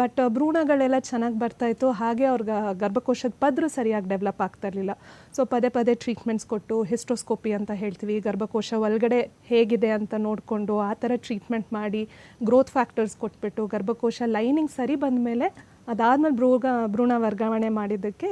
ಬಟ್ ಭ್ರೂಣಗಳೆಲ್ಲ ಚೆನ್ನಾಗಿ ಬರ್ತಾ ಇತ್ತು. ಹಾಗೆ ಅವ್ರಿಗೆ ಗರ್ಭಕೋಶದ ಪದ್ರ ಸರಿಯಾಗಿ ಡೆವಲಪ್ ಆಗ್ತಾ ಇರಲಿಲ್ಲ. ಸೊ ಪದೇ ಪದೇ ಟ್ರೀಟ್ಮೆಂಟ್ಸ್ ಕೊಟ್ಟು ಹಿಸ್ಟೋಸ್ಕೋಪಿ ಅಂತ ಹೇಳ್ತೀವಿ. ಗರ್ಭಕೋಶ ಒಳಗಡೆ ಹೇಗಿದೆ ಅಂತ ನೋಡಿಕೊಂಡು ಆ ಥರ ಟ್ರೀಟ್ಮೆಂಟ್ ಮಾಡಿ ಗ್ರೋತ್ ಫ್ಯಾಕ್ಟರ್ಸ್ ಕೊಟ್ಬಿಟ್ಟು ಗರ್ಭಕೋಶ ಲೈನಿಂಗ್ ಸರಿ ಬಂದ ಮೇಲೆ ಅದಾದ್ಮೇಲೆ ಭ್ರೂಗ, ಭ್ರೂಣ ವರ್ಗಾವಣೆ ಮಾಡಿದ್ದಕ್ಕೆ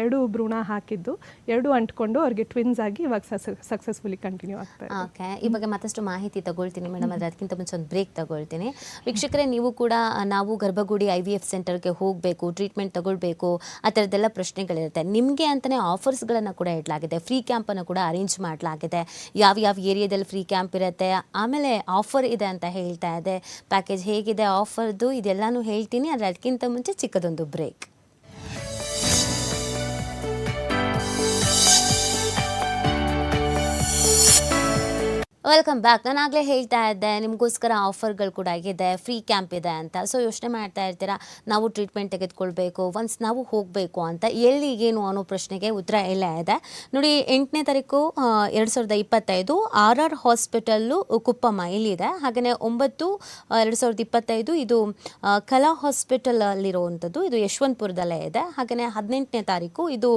ಎರಡು ಭ್ರೂಣ ಹಾಕಿದ್ದು, ಎರಡು ಅಂಟ್ಕೊಂಡು ಅವ್ರಿಗೆ ಟ್ವಿನ್ಸ್ ಆಗಿ ಇವಾಗ ಸಕ್ಸಸ್ಫುಲಿ ಕಂಟಿನ್ಯೂ ಆಗ್ತಾ ಇದೆ. ಓಕೆ, ಇವಾಗ ಮತ್ತಷ್ಟು ಮಾಹಿತಿ ತಗೊಳ್ತೀನಿ ಮೇಡಮ್ ಆದರೆ ಅದಕ್ಕಿಂತ ಮುಂಚೆ ಒಂದು ಬ್ರೇಕ್ ತಗೊಳ್ತೀನಿ. ವೀಕ್ಷಕರೇ, ನೀವು ಕೂಡ ನಾವು ಗರ್ಭಗುಡಿ ಐ ವಿ ಎಫ್ ಸೆಂಟರ್ಗೆ ಹೋಗಬೇಕು ಟ್ರೀಟ್ಮೆಂಟ್ ತಗೊಳ್ಬೇಕು, ಆ ಥರದ್ದೆಲ್ಲ ಪ್ರಶ್ನೆಗಳಿರುತ್ತೆ. ನಿಮಗೆ ಅಂತಲೇ ಆಫರ್ಸ್ಗಳನ್ನು ಕೂಡ ಇಡಲಾಗಿದೆ ಫ್ರೀ ಕ್ಯಾಂಪನ್ನು ಕೂಡ ಅರೇಂಜ್ ಮಾಡಲಾಗಿದೆ. ಯಾವ ಯಾವ ಏರಿಯಾದಲ್ಲಿ ಫ್ರೀ ಕ್ಯಾಂಪ್ ಇರುತ್ತೆ, ಆಮೇಲೆ ಆಫರ್ ಇದೆ ಅಂತ ಹೇಳ್ತಾ ಇದೆ. ಪ್ಯಾಕೇಜ್ ಹೇಗಿದೆ ಆಫರ್ದು ಇದೆಲ್ಲನೂ ಹೇಳ್ತೀನಿ, ಆದರೆ ಅದಕ್ಕಿಂತ ಮುಂಚೆ ಚಿಕ್ಕದೊಂದು ಬ್ರೇಕ್ ವೆಲ್ಕಮ್ ಬ್ಯಾಕ್ ನಾನು ಆಗಲೇ ಹೇಳ್ತಾ ಇದ್ದೆ ನಿಮಗೋಸ್ಕರ ಆಫರ್ಗಳು ಕೂಡ ಆಗಿದೆ ಫ್ರೀ ಕ್ಯಾಂಪ್ ಇದೆ ಅಂತ. ಸೊ ಯೋಚನೆ ಮಾಡ್ತಾ ಇರ್ತೀರಾ? ನಾವು ಟ್ರೀಟ್ಮೆಂಟ್ ತೆಗೆದುಕೊಳ್ಬೇಕು ಒನ್ಸ್ ನಾವು ಹೋಗಬೇಕು ಅಂತ. ಎಲ್ಲಿ ಏನು ಅನ್ನೋ ಪ್ರಶ್ನೆಗೆ ಉತ್ತರ ಇಲ್ಲ ಇದೆ. ನೋಡಿ ಎಂಟನೇ ತಾರೀಕು ಎರಡು ಸಾವಿರದ ಇಪ್ಪತ್ತೈದು ಆರ್ ಆರ್ ಹಾಸ್ಪಿಟಲ್ಲು ಕುಪ್ಪಮ್ಮ ಇಲ್ಲಿದೆ. ಹಾಗೆಯೇ ಒಂಬತ್ತು ಎರಡು ಸಾವಿರದ ಇಪ್ಪತ್ತೈದು ಇದು ಕಲಾ ಹಾಸ್ಪಿಟಲಲ್ಲಿರುವಂಥದ್ದು. ಇದು ಯಶವಂತಪುರದಲ್ಲೇ ಇದೆ. ಹಾಗೆಯೇ ಹದಿನೆಂಟನೇ ತಾರೀಕು ಇದು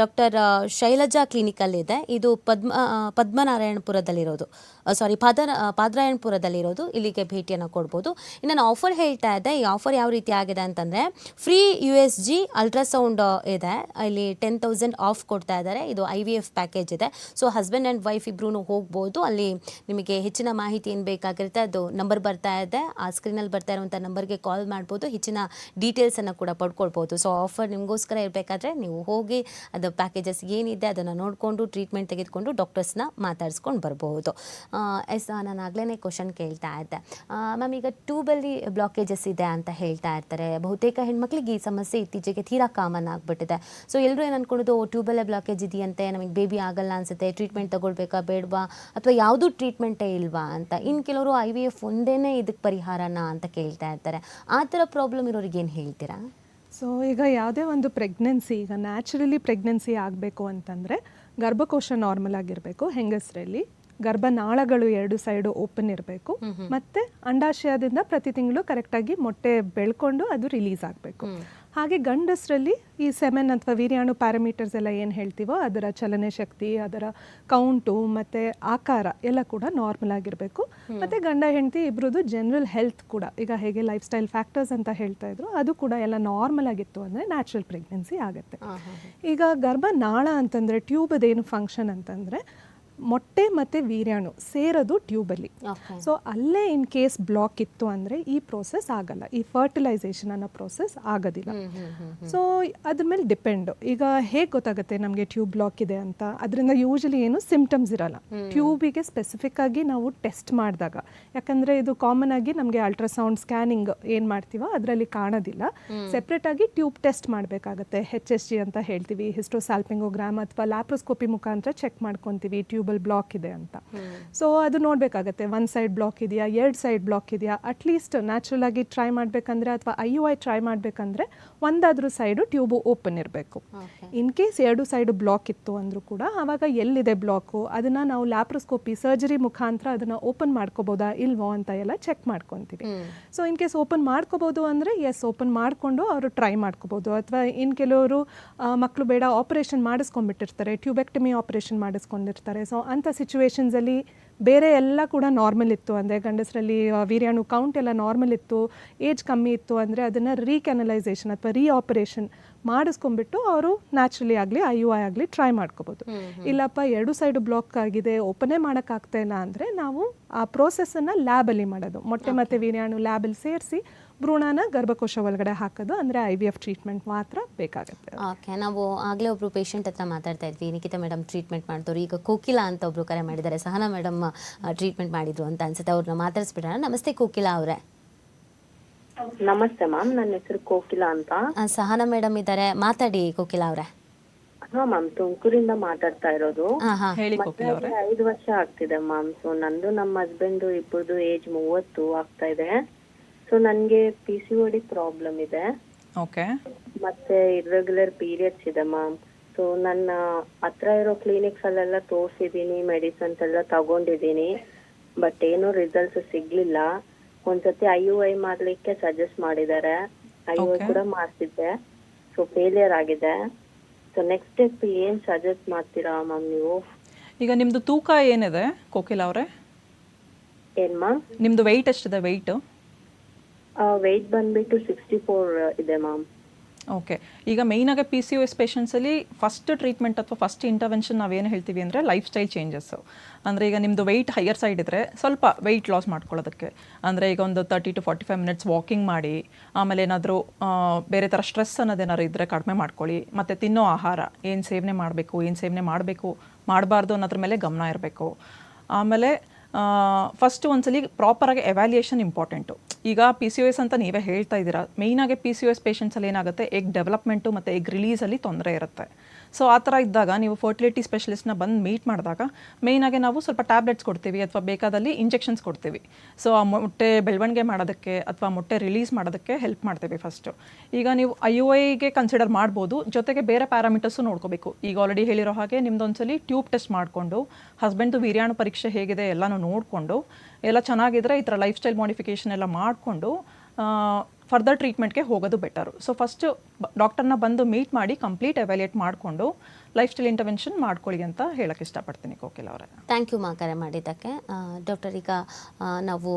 ಡಾಕ್ಟರ್ ಶೈಲಜಾ ಕ್ಲಿನಿಕಲ್ಲಿದೆ. ಇದು ಪದ್ಮ ಆ, ಪದ್ಮನಾರಾಯಣಪುರದಲ್ಲಿರೋದು ಸಾರಿ ಪಾದ ಪಾದರಾಯಣಪುರದಲ್ಲಿರೋದು ಇಲ್ಲಿಗೆ ಭೇಟಿಯನ್ನು ಕೊಡ್ಬೋದು. ಇನ್ನು ನಾನು ಆಫರ್ ಹೇಳ್ತಾ ಇದ್ದೆ, ಈ ಆಫರ್ ಯಾವ ರೀತಿ ಆಗಿದೆ ಅಂತಂದರೆ free U S G ultrasound ಇದೆ. ಇಲ್ಲಿ ಟೆನ್ ತೌಸಂಡ್ ಆಫ್ ಕೊಡ್ತಾ ಇದ್ದಾರೆ. ಇದು ಐ ವಿ ಎಫ್ ಪ್ಯಾಕೇಜ್ ಇದೆ. ಸೊ ಹಸ್ಬೆಂಡ್ ಆ್ಯಂಡ್ ವೈಫ್ ಇಬ್ಬರೂ ಹೋಗ್ಬೋದು. ಅಲ್ಲಿ ನಿಮಗೆ ಹೆಚ್ಚಿನ ಮಾಹಿತಿ ಏನು ಬೇಕಾಗಿರುತ್ತೆ, ಅದು ನಂಬರ್ ಬರ್ತಾ ಇದೆ. ಆ ಸ್ಕ್ರೀನಲ್ಲಿ ಬರ್ತಾ ಇರುವಂಥ ನಂಬರ್ಗೆ ಕಾಲ್ ಮಾಡ್ಬೋದು. ಹೆಚ್ಚಿನ ಡೀಟೇಲ್ಸನ್ನು ಕೂಡ ಪಡ್ಕೊಳ್ಬೋದು. ಸೊ ಆಫರ್ ನಿಮಗೋಸ್ಕರ ಇರಬೇಕಾದ್ರೆ ನೀವು ಹೋಗಿ ಅದು ಪ್ಯಾಕೇಜಸ್ ಏನಿದೆ ಅದನ್ನು ನೋಡಿಕೊಂಡು ಟ್ರೀಟ್ಮೆಂಟ್ ತೆಗೆದುಕೊಂಡು ಡಾಕ್ಟರ್ಸ್ನ ಮಾತಾಡಿಸ್ಕೊಂಡು ಬರ್ಬೋದು. ಎಸ್ ನಾನು ಆಗಲೇ ಕ್ವಶನ್ ಕೇಳ್ತಾ ಇದ್ದೆ. ಮ್ಯಾಮ್ ಈಗ ಟ್ಯೂಬಲ್ಲಿ ಬ್ಲಾಕೇಜಸ್ ಇದೆ ಅಂತ ಹೇಳ್ತಾ ಇರ್ತಾರೆ. ಬಹುತೇಕ ಹೆಣ್ಮಕ್ಳಿಗೆ ಈ ಸಮಸ್ಯೆ ಇತ್ತೀಚೆಗೆ ತೀರಾ ಕಾಮನ್ ಆಗಿಬಿಟ್ಟಿದೆ. ಸೊ ಎಲ್ಲರೂ ಏನು ಅನ್ಕೊಳ್ಳೋದು ಟ್ಯೂಬಲ್ಲೇ ಬ್ಲಾಕೇಜ್ ಇದೆಯಂತೆ, ನಮಗೆ ಬೇಬಿ ಆಗಲ್ಲ ಅನ್ಸುತ್ತೆ ಟ್ರೀಟ್ಮೆಂಟ್ ತೊಗೊಳ್ಬೇಕಾ, ಬೇಡವಾ, ಅಥವಾ ಯಾವುದೂ ಟ್ರೀಟ್ಮೆಂಟೇ ಇಲ್ವಾ ಅಂತ. ಇನ್ನು ಕೆಲವರು ಐ ವಿ ಎಫ್ ಒಂದೇ ಇದಕ್ಕೆ ಪರಿಹಾರನ ಅಂತ ಕೇಳ್ತಾ ಇರ್ತಾರೆ. ಆ ಥರ ಪ್ರಾಬ್ಲಮ್ ಇರೋರಿಗೆ ಏನು ಹೇಳ್ತೀರಾ? ಸೊ ಈಗ ಯಾವುದೇ ಒಂದು ಪ್ರೆಗ್ನೆನ್ಸಿ ಈಗ ನ್ಯಾಚುರಲಿ ಪ್ರೆಗ್ನೆನ್ಸಿ ಆಗಬೇಕು ಅಂತಂದರೆ ಗರ್ಭಕೋಶ ನಾರ್ಮಲ್ ಆಗಿರಬೇಕು, ಹೆಂಗಸರಲ್ಲಿ. ಗರ್ಭನಾಳಗಳು ಎರಡು ಸೈಡು ಓಪನ್ ಇರಬೇಕು. ಮತ್ತೆ ಅಂಡಾಶಯದಿಂದ ಪ್ರತಿ ತಿಂಗಳು ಕರೆಕ್ಟಾಗಿ ಮೊಟ್ಟೆ ಬೆಳ್ಕೊಂಡು ಅದು ರಿಲೀಸ್ ಆಗಬೇಕು. ಹಾಗೆ ಗಂಡಸರಲ್ಲಿ ಈ ಸೆಮೆನ್ ಅಥವಾ ವೀರ್ಯಾಣು ಪ್ಯಾರಾಮೀಟರ್ಸ್ ಎಲ್ಲ ಏನು ಹೇಳ್ತೀವೋ ಅದರ ಚಲನೆ ಶಕ್ತಿ ಅದರ ಕೌಂಟು ಮತ್ತು ಆಕಾರ ಎಲ್ಲ ಕೂಡ ನಾರ್ಮಲ್ ಆಗಿರಬೇಕು. ಮತ್ತು ಗಂಡ ಹೆಂಡತಿ ಇಬ್ರದ್ದು ಜನರಲ್ ಹೆಲ್ತ್ ಕೂಡ ಈಗ ಹೇಗೆ ಲೈಫ್ ಸ್ಟೈಲ್ ಫ್ಯಾಕ್ಟರ್ಸ್ ಅಂತ ಹೇಳ್ತಾ ಇದ್ರು ಅದು ಕೂಡ ಎಲ್ಲ ನಾರ್ಮಲ್ ಆಗಿತ್ತು ಅಂದರೆ ನ್ಯಾಚುರಲ್ ಪ್ರೆಗ್ನೆನ್ಸಿ ಆಗುತ್ತೆ. ಈಗ ಗರ್ಭನಾಳ ಅಂತಂದರೆ ಟ್ಯೂಬ್ ಅದೇನು ಫಂಕ್ಷನ್ ಅಂತಂದರೆ ಮೊಟ್ಟೆ ಮತ್ತು ವೀರ್ಯಾಣು ಸೇರೋದು ಟ್ಯೂಬಲ್ಲಿ ಸೊ ಅಲ್ಲೇ ಇನ್ ಕೇಸ್ ಬ್ಲಾಕ್ ಇತ್ತು ಅಂದರೆ ಈ ಪ್ರೋಸೆಸ್ ಆಗಲ್ಲ. ಈ ಫರ್ಟಿಲೈಸೇಷನ್ ಅನ್ನೋ ಪ್ರೋಸೆಸ್ ಆಗೋದಿಲ್ಲ. ಸೊ ಅದ್ರ ಮೇಲೆ ಡಿಪೆಂಡು ಈಗ ಹೇಗೆ ಗೊತ್ತಾಗುತ್ತೆ ನಮಗೆ ಟ್ಯೂಬ್ ಬ್ಲಾಕ್ ಇದೆ ಅಂತ? ಅದರಿಂದ ಯೂಶಲಿ ಏನು ಸಿಂಪ್ಟಮ್ಸ್ ಇರಲ್ಲ. ಟ್ಯೂಬಿಗೆ ಸ್ಪೆಸಿಫಿಕ್ ಆಗಿ ನಾವು ಟೆಸ್ಟ್ ಮಾಡಿದಾಗ. ಯಾಕಂದರೆ ಇದು ಕಾಮನ್ ಆಗಿ ನಮಗೆ ಅಲ್ಟ್ರಾಸೌಂಡ್ ಸ್ಕ್ಯಾನಿಂಗ್ ಏನು ಮಾಡ್ತೀವ ಅದರಲ್ಲಿ ಕಾಣೋದಿಲ್ಲ. ಸೆಪ್ರೇಟ್ ಆಗಿ ಟ್ಯೂಬ್ ಟೆಸ್ಟ್ ಮಾಡಬೇಕಾಗತ್ತೆ. ಹೆಚ್ ಎಸ್ ಜಿ ಅಂತ ಹೇಳ್ತೀವಿ. ಹಿಸ್ಟೋಸಾಲ್ಪಿಂಗೋಗ್ರಾಮ್ ಅಥವಾ ಲ್ಯಾಪ್ರೋಸ್ಕೋಪಿ ಮುಖಾಂತರ ಚೆಕ್ ಮಾಡ್ಕೊತೀವಿ ಟ್ಯೂಬಲ್ ಬ್ಲಾಕ್ ಇದೆ ಅಂತ. ಸೊ ಅದು ನೋಡಬೇಕಾಗತ್ತೆ. ಒನ್ ಸೈಡ್ ಬ್ಲಾಕ್ ಇದೆಯಾ ಎರಡು ಸೈಡ್ ಬ್ಲಾಕ್ ಇದೆಯಾ? ಅಟ್ಲೀಸ್ಟ್ ನ್ಯಾಚುರಲ್ ಆಗಿ ಟ್ರೈ ಮಾಡಬೇಕಂದ್ರೆ ಅಥವಾ ಐ ಯು ಐ ಟ್ರೈ ಮಾಡಬೇಕಂದ್ರೆ ಒಂದಾದರೂ ಸೈಡು ಟ್ಯೂಬು ಓಪನ್ ಇರಬೇಕು. ಇನ್ ಕೇಸ್ ಎರಡು ಸೈಡು ಬ್ಲಾಕ್ ಇತ್ತು ಅಂದರೂ ಕೂಡ ಆವಾಗ ಎಲ್ಲಿದೆ ಬ್ಲಾಕು ಅದನ್ನು ನಾವು ಲ್ಯಾಪ್ರೋಸ್ಕೋಪಿ ಸರ್ಜರಿ ಮುಖಾಂತರ ಅದನ್ನು ಓಪನ್ ಮಾಡ್ಕೋಬೋದಾ ಇಲ್ವೋ ಅಂತ ಎಲ್ಲ ಚೆಕ್ ಮಾಡ್ಕೊತೀವಿ. ಸೊ ಇನ್ ಕೇಸ್ ಓಪನ್ ಮಾಡ್ಕೋಬೋದು ಅಂದರೆ ಎಸ್ ಓಪನ್ ಮಾಡಿಕೊಂಡು ಅವರು ಟ್ರೈ ಮಾಡ್ಕೋಬೋದು. ಅಥವಾ ಇನ್ ಕೆಲವರು ಮಕ್ಕಳು ಬೇಡ ಆಪರೇಷನ್ ಮಾಡಿಸ್ಕೊಂಡ್ಬಿಟ್ಟಿರ್ತಾರೆ ಟ್ಯೂಬೆಕ್ಟಮಿ ಆಪರೇಷನ್ ಮಾಡಿಸ್ಕೊಂಡಿರ್ತಾರೆ. ಸೊ ಅಂಥ ಸಿಚುವೇಶನ್ಸಲ್ಲಿ ಬೇರೆ ಎಲ್ಲ ಕೂಡ ನಾರ್ಮಲ್ ಇತ್ತು. ಅಂದರೆ ಗಂಡಸರಲ್ಲಿ ವೀರ್ಯಾಣು ಕೌಂಟ್ ಎಲ್ಲ ನಾರ್ಮಲ್ ಇತ್ತು. ಏಜ್ ಕಮ್ಮಿ ಇತ್ತು ಅಂದರೆ ಅದನ್ನು ರೀಕ್ಯಾನಲೈಸೇಷನ್ ಅಥವಾ ರೀ ಆಪರೇಷನ್ ಮಾಡಿಸ್ಕೊಂಡ್ಬಿಟ್ಟು ಅವರು ನ್ಯಾಚುರಲಿ ಆಗಲಿ ಐ ಯು ಐ ಆಗಲಿ ಟ್ರೈ ಮಾಡ್ಕೋಬೋದು. ಇಲ್ಲಪ್ಪ ಎರಡು ಸೈಡು ಬ್ಲಾಕ್ ಆಗಿದೆ ಓಪನೇ ಮಾಡೋಕ್ಕಾಗ್ತಾ ಇಲ್ಲ ಅಂದರೆ ನಾವು ಆ ಪ್ರೋಸೆಸನ್ನು ಲ್ಯಾಬಲ್ಲಿ ಮಾಡೋದು. ಮೊಟ್ಟೆ ಮತ್ತು ವೀರ್ಯಾಣು ಲ್ಯಾಬಲ್ಲಿ ಸೇರಿಸಿ ಭ್ರೂಣನ ಗರ್ಭಕೋಶ ಒಳಗಡೆ ಹಾಕೋದು ಅಂದರೆ ಐ ವಿ ಎಫ್ ಟ್ರೀಟ್ಮೆಂಟ್ ಮಾತ್ರ ಬೇಕಾಗುತ್ತೆ. ಓಕೆ ನಾವು ಆಗಲೇ ಒಬ್ರು ಪೇಷಂಟ್ ಹತ್ರ ಮಾತಾಡ್ತಾ ಇದ್ವಿ. ನಿಖಿತಾ ಮೇಡಮ್ ಟ್ರೀಟ್ಮೆಂಟ್ ಮಾಡಿದವರು. ಈಗ ಕೋಕಿಲಾ ಅಂತ ಒಬ್ರು ಕರೆ ಮಾಡಿದ್ದಾರೆ. ಸಹನಾ ಮೇಡಮ್ ಟ್ರೀಟ್ಮೆಂಟ್ ಮಾಡಿದ್ರು ಅಂತ ಅನ್ಸುತ್ತೆ. ಅವ್ರನ್ನ ಮಾತಾಡಿಸ್ಬಿಡೋಣ. ನಮಸ್ತೆ ಕೋಕಿಲಾ ಅವರೇ. ನಮಸ್ತೆ ಮ್ಯಾಮ್ ನನ್ನ ಹೆಸರು ಕೋಕಿಲಾ ಅಂತ. ಸಹನಾ ಮೇಡಮ್ ಇದ್ದಾರೆ ಮಾತಾಡಿ ಕೋಕಿಲಾ ಅವರೇ. ಹಾ ಮ್ಯಾಮ್ ತುಮಕೂರಿಂದ ಮಾತಾಡ್ತಾ ಇರೋದು. ಹಾಂ ಹಾಂ. ಹೇಳಿ ಕೋಕಿಲ ಅವರೇ. ಮದ್ವೆಯಾಗಿ ಐದು ವರ್ಷ ಆಗ್ತಿದೆ ಮ್ಯಾಮ್ ಸೊ ನಂದು ನಮ್ಮ ಹಸ್ಬೆಂಡ್ ಇಬ್ಬರದು ಏಜ್ ಮೂವತ್ತು ಆಗ್ತಾ ಇದೆ. ಸೊ ನನಗೆ P C O D problem ಇದೆ. ಓಕೆ ಮತ್ತೆ ಇರ್ರೆಗ್ಯುಲರ್ ಪೀರಿಯಡ್ಸ್ ಇದೆ ಮ್ಯಾಮ್ ಸೊ ನನ್ನ ಹತ್ರ ಇರೋ ಕ್ಲಿನಿಕ್ಸ್ ಅಲ್ಲೆಲ್ಲ ತೋರಿಸಿದೀನಿ ಮೆಡಿಸನ್ಸ್ ಎಲ್ಲ ತಗೊಂಡಿದ್ದೀನಿ. ಬಟ್ ಏನೂ ರಿಸಲ್ಟ್ಸ್ ಸಿಗ್ಲಿಲ್ಲ. ಒಂದ್ಸತಿ ಐ ಯು ಐ ಮಾಡ್ಲಿಕ್ಕೆ ಸಜೆಸ್ಟ್ ಮಾಡಿದ್ದಾರೆ. ಐ ಯು ಐ ಕೂಡ ಮಾಡ್ತಿದ್ದೆ. ಸೊ ಫೇಲಿಯರ್ ಆಗಿದೆ. ಸೊ ನೆಕ್ಸ್ಟ್ ಸ್ಟೆಪ್ ಏನ್ ಸಜೆಸ್ಟ್ ಮಾಡ್ತೀರಾ ಮ್ಯಾಮ್ ನೀವು? ಈಗ ನಿಮ್ದು ತೂಕ ಏನಿದೆ ಕೋಕಿಲ ಅವರೇ? ಏನ್ ಮ್ಯಾಮ್ ನಿಮ್ದು ವೆಯ್ಟ್ ಎಷ್ಟಿದೆ ವೆಯ್ಟು ವೆಯ್ಟ್ ಬಂದ್ಬಿಟ್ಟು ಸಿಕ್ಸ್ಟಿ ಫೋರ್ ಇದೆ ಮ್ಯಾಮ್ ಓಕೆ ಈಗ ಮೇಯ್ನಾಗಿ ಪಿ ಸಿ ಯು ಎಸ್ ಪೇಷಂಟ್ಸಲ್ಲಿ ಫಸ್ಟ್ ಟ್ರೀಟ್ಮೆಂಟ್ ಅಥವಾ ಫಸ್ಟ್ ಇಂಟರ್ವೆನ್ಷನ್ ನಾವೇನು ಹೇಳ್ತೀವಿ ಅಂದರೆ ಲೈಫ್ ಸ್ಟೈಲ್ ಚೇಂಜಸ್ಸು ಅಂದರೆ ಈಗ ನಿಮ್ಮದು ವೆಯ್ಟ್ ಹೈಯರ್ ಸೈಡ್ ಇದ್ದರೆ ಸ್ವಲ್ಪ ವೆಯ್ಟ್ ಲಾಸ್ ಮಾಡ್ಕೊಳ್ಳೋದಕ್ಕೆ. ಅಂದರೆ ಈಗ ಒಂದು thirty to forty five minutes walking ಮಾಡಿ, ಆಮೇಲೆ ಏನಾದರೂ ಬೇರೆ ಥರ ಸ್ಟ್ರೆಸ್ ಅನ್ನೋದೇನಾದ್ರು ಇದ್ದರೆ ಕಡಿಮೆ ಮಾಡ್ಕೊಳ್ಳಿ. ಮತ್ತು ತಿನ್ನೋ ಆಹಾರ, ಏನು ಸೇವನೆ ಮಾಡಬೇಕು, ಏನು ಸೇವನೆ ಮಾಡಬೇಕು, ಮಾಡಬಾರ್ದು ಅನ್ನೋದ್ರ ಮೇಲೆ ಗಮನ ಇರಬೇಕು. ಆಮೇಲೆ ಫಸ್ಟ್ ಒಂದ್ಸಲಿ ಪ್ರಾಪರಾಗಿ ಎವ್ಯಾಲ್ಯೂಯೇಷನ್ ಇಂಪಾರ್ಟೆಂಟು ಈಗ ಪಿ ಸಿ ಎಸ್ ಅಂತ ನೀವೇ ಹೇಳ್ತಾ ಇದ್ದೀರಾ ಮೇಯ್ನಾಗಿ ಪಿ ಸಿ ಎಸ್ ಪೇಷಂಟ್ಸಲ್ಲಿ ಏನಾಗುತ್ತೆ ಎಗ್ ಡೆವಲಪ್ಮೆಂಟು ಮತ್ತು ಎಗ್ ರಿಲೀಸಲ್ಲಿ ತೊಂದರೆ ಇರುತ್ತೆ. ಸೊ ಆ ಥರ ಇದ್ದಾಗ ನೀವು ಫರ್ಟಿಲಿಟಿ ಸ್ಪೆಷಲಿಸ್ಟ್ನ ಬಂದು ಮೀಟ್ ಮಾಡಿದಾಗ ಮೇಯ್ನಾಗಿ ನಾವು ಸ್ವಲ್ಪ ಟ್ಯಾಬ್ಲೆಟ್ಸ್ ಕೊಡ್ತೀವಿ ಅಥವಾ ಬೇಕಾದಲ್ಲಿ ಇಂಜೆಕ್ಷನ್ಸ್ ಕೊಡ್ತೀವಿ. ಸೊ ಆ ಮೊಟ್ಟೆ ಬೆಳವಣಿಗೆ ಮಾಡೋದಕ್ಕೆ ಅಥವಾ ಮೊಟ್ಟೆ ರಿಲೀಸ್ ಮಾಡೋದಕ್ಕೆ ಹೆಲ್ಪ್ ಮಾಡ್ತೀವಿ ಫಸ್ಟು ಈಗ ನೀವು ಐ ಯು ಐಗೆ ಕನ್ಸಿಡರ್ ಮಾಡ್ಬೋದು. ಜೊತೆಗೆ ಬೇರೆ ಪ್ಯಾರಾಮೀಟರ್ಸು ನೋಡ್ಕೋಬೇಕು. ಈಗ ಆಲ್ರೆಡಿ ಹೇಳಿರೋ ಹಾಗೆ ನಿಮ್ದೊಂದ್ಸಲಿ ಟ್ಯೂಬ್ ಟೆಸ್ಟ್ ಮಾಡಿಕೊಂಡು ಹಸ್ಬೆಂಡ್ದು ವೀರ್ಯಾಣು ಪರೀಕ್ಷೆ ಹೇಗಿದೆ ಎಲ್ಲನೂ ನೋಡಿಕೊಂಡು, ಎಲ್ಲ ಚೆನ್ನಾಗಿದ್ರೆ ಈ ಥರ ಲೈಫ್ ಸ್ಟೈಲ್ ಮಾಡಿಫಿಕೇಷನ್ ಎಲ್ಲ ಮಾಡಿಕೊಂಡು ಫರ್ದರ್ ಟ್ರೀಟ್ಮೆಂಟ್ಗೆ ಹೋಗೋದು ಬೆಟರು ಸೊ ಫಸ್ಟು ಡಾಕ್ಟರ್ನ ಬಂದು ಮೀಟ್ ಮಾಡಿ ಕಂಪ್ಲೀಟ್ ಎವ್ಯಾಲ್ಯೂಯೇಟ್ ಮಾಡಿಕೊಂಡು ಲೈಫ್ ಸ್ಟೈಲ್ ಇಂಟರ್ವೆನ್ಷನ್ ಮಾಡ್ಕೊಳ್ಳಿ ಅಂತ ಹೇಳಕ್ಕೆ ಇಷ್ಟಪಡ್ತೀನಿ ಕೋಕಿಲ್ ಅವರೇ. ಥ್ಯಾಂಕ್ ಯು ಮಾ, ಕರೆ ಮಾಡಿದ್ದಕ್ಕೆ. ಡಾಕ್ಟರ್ ಈಗ ನಾವು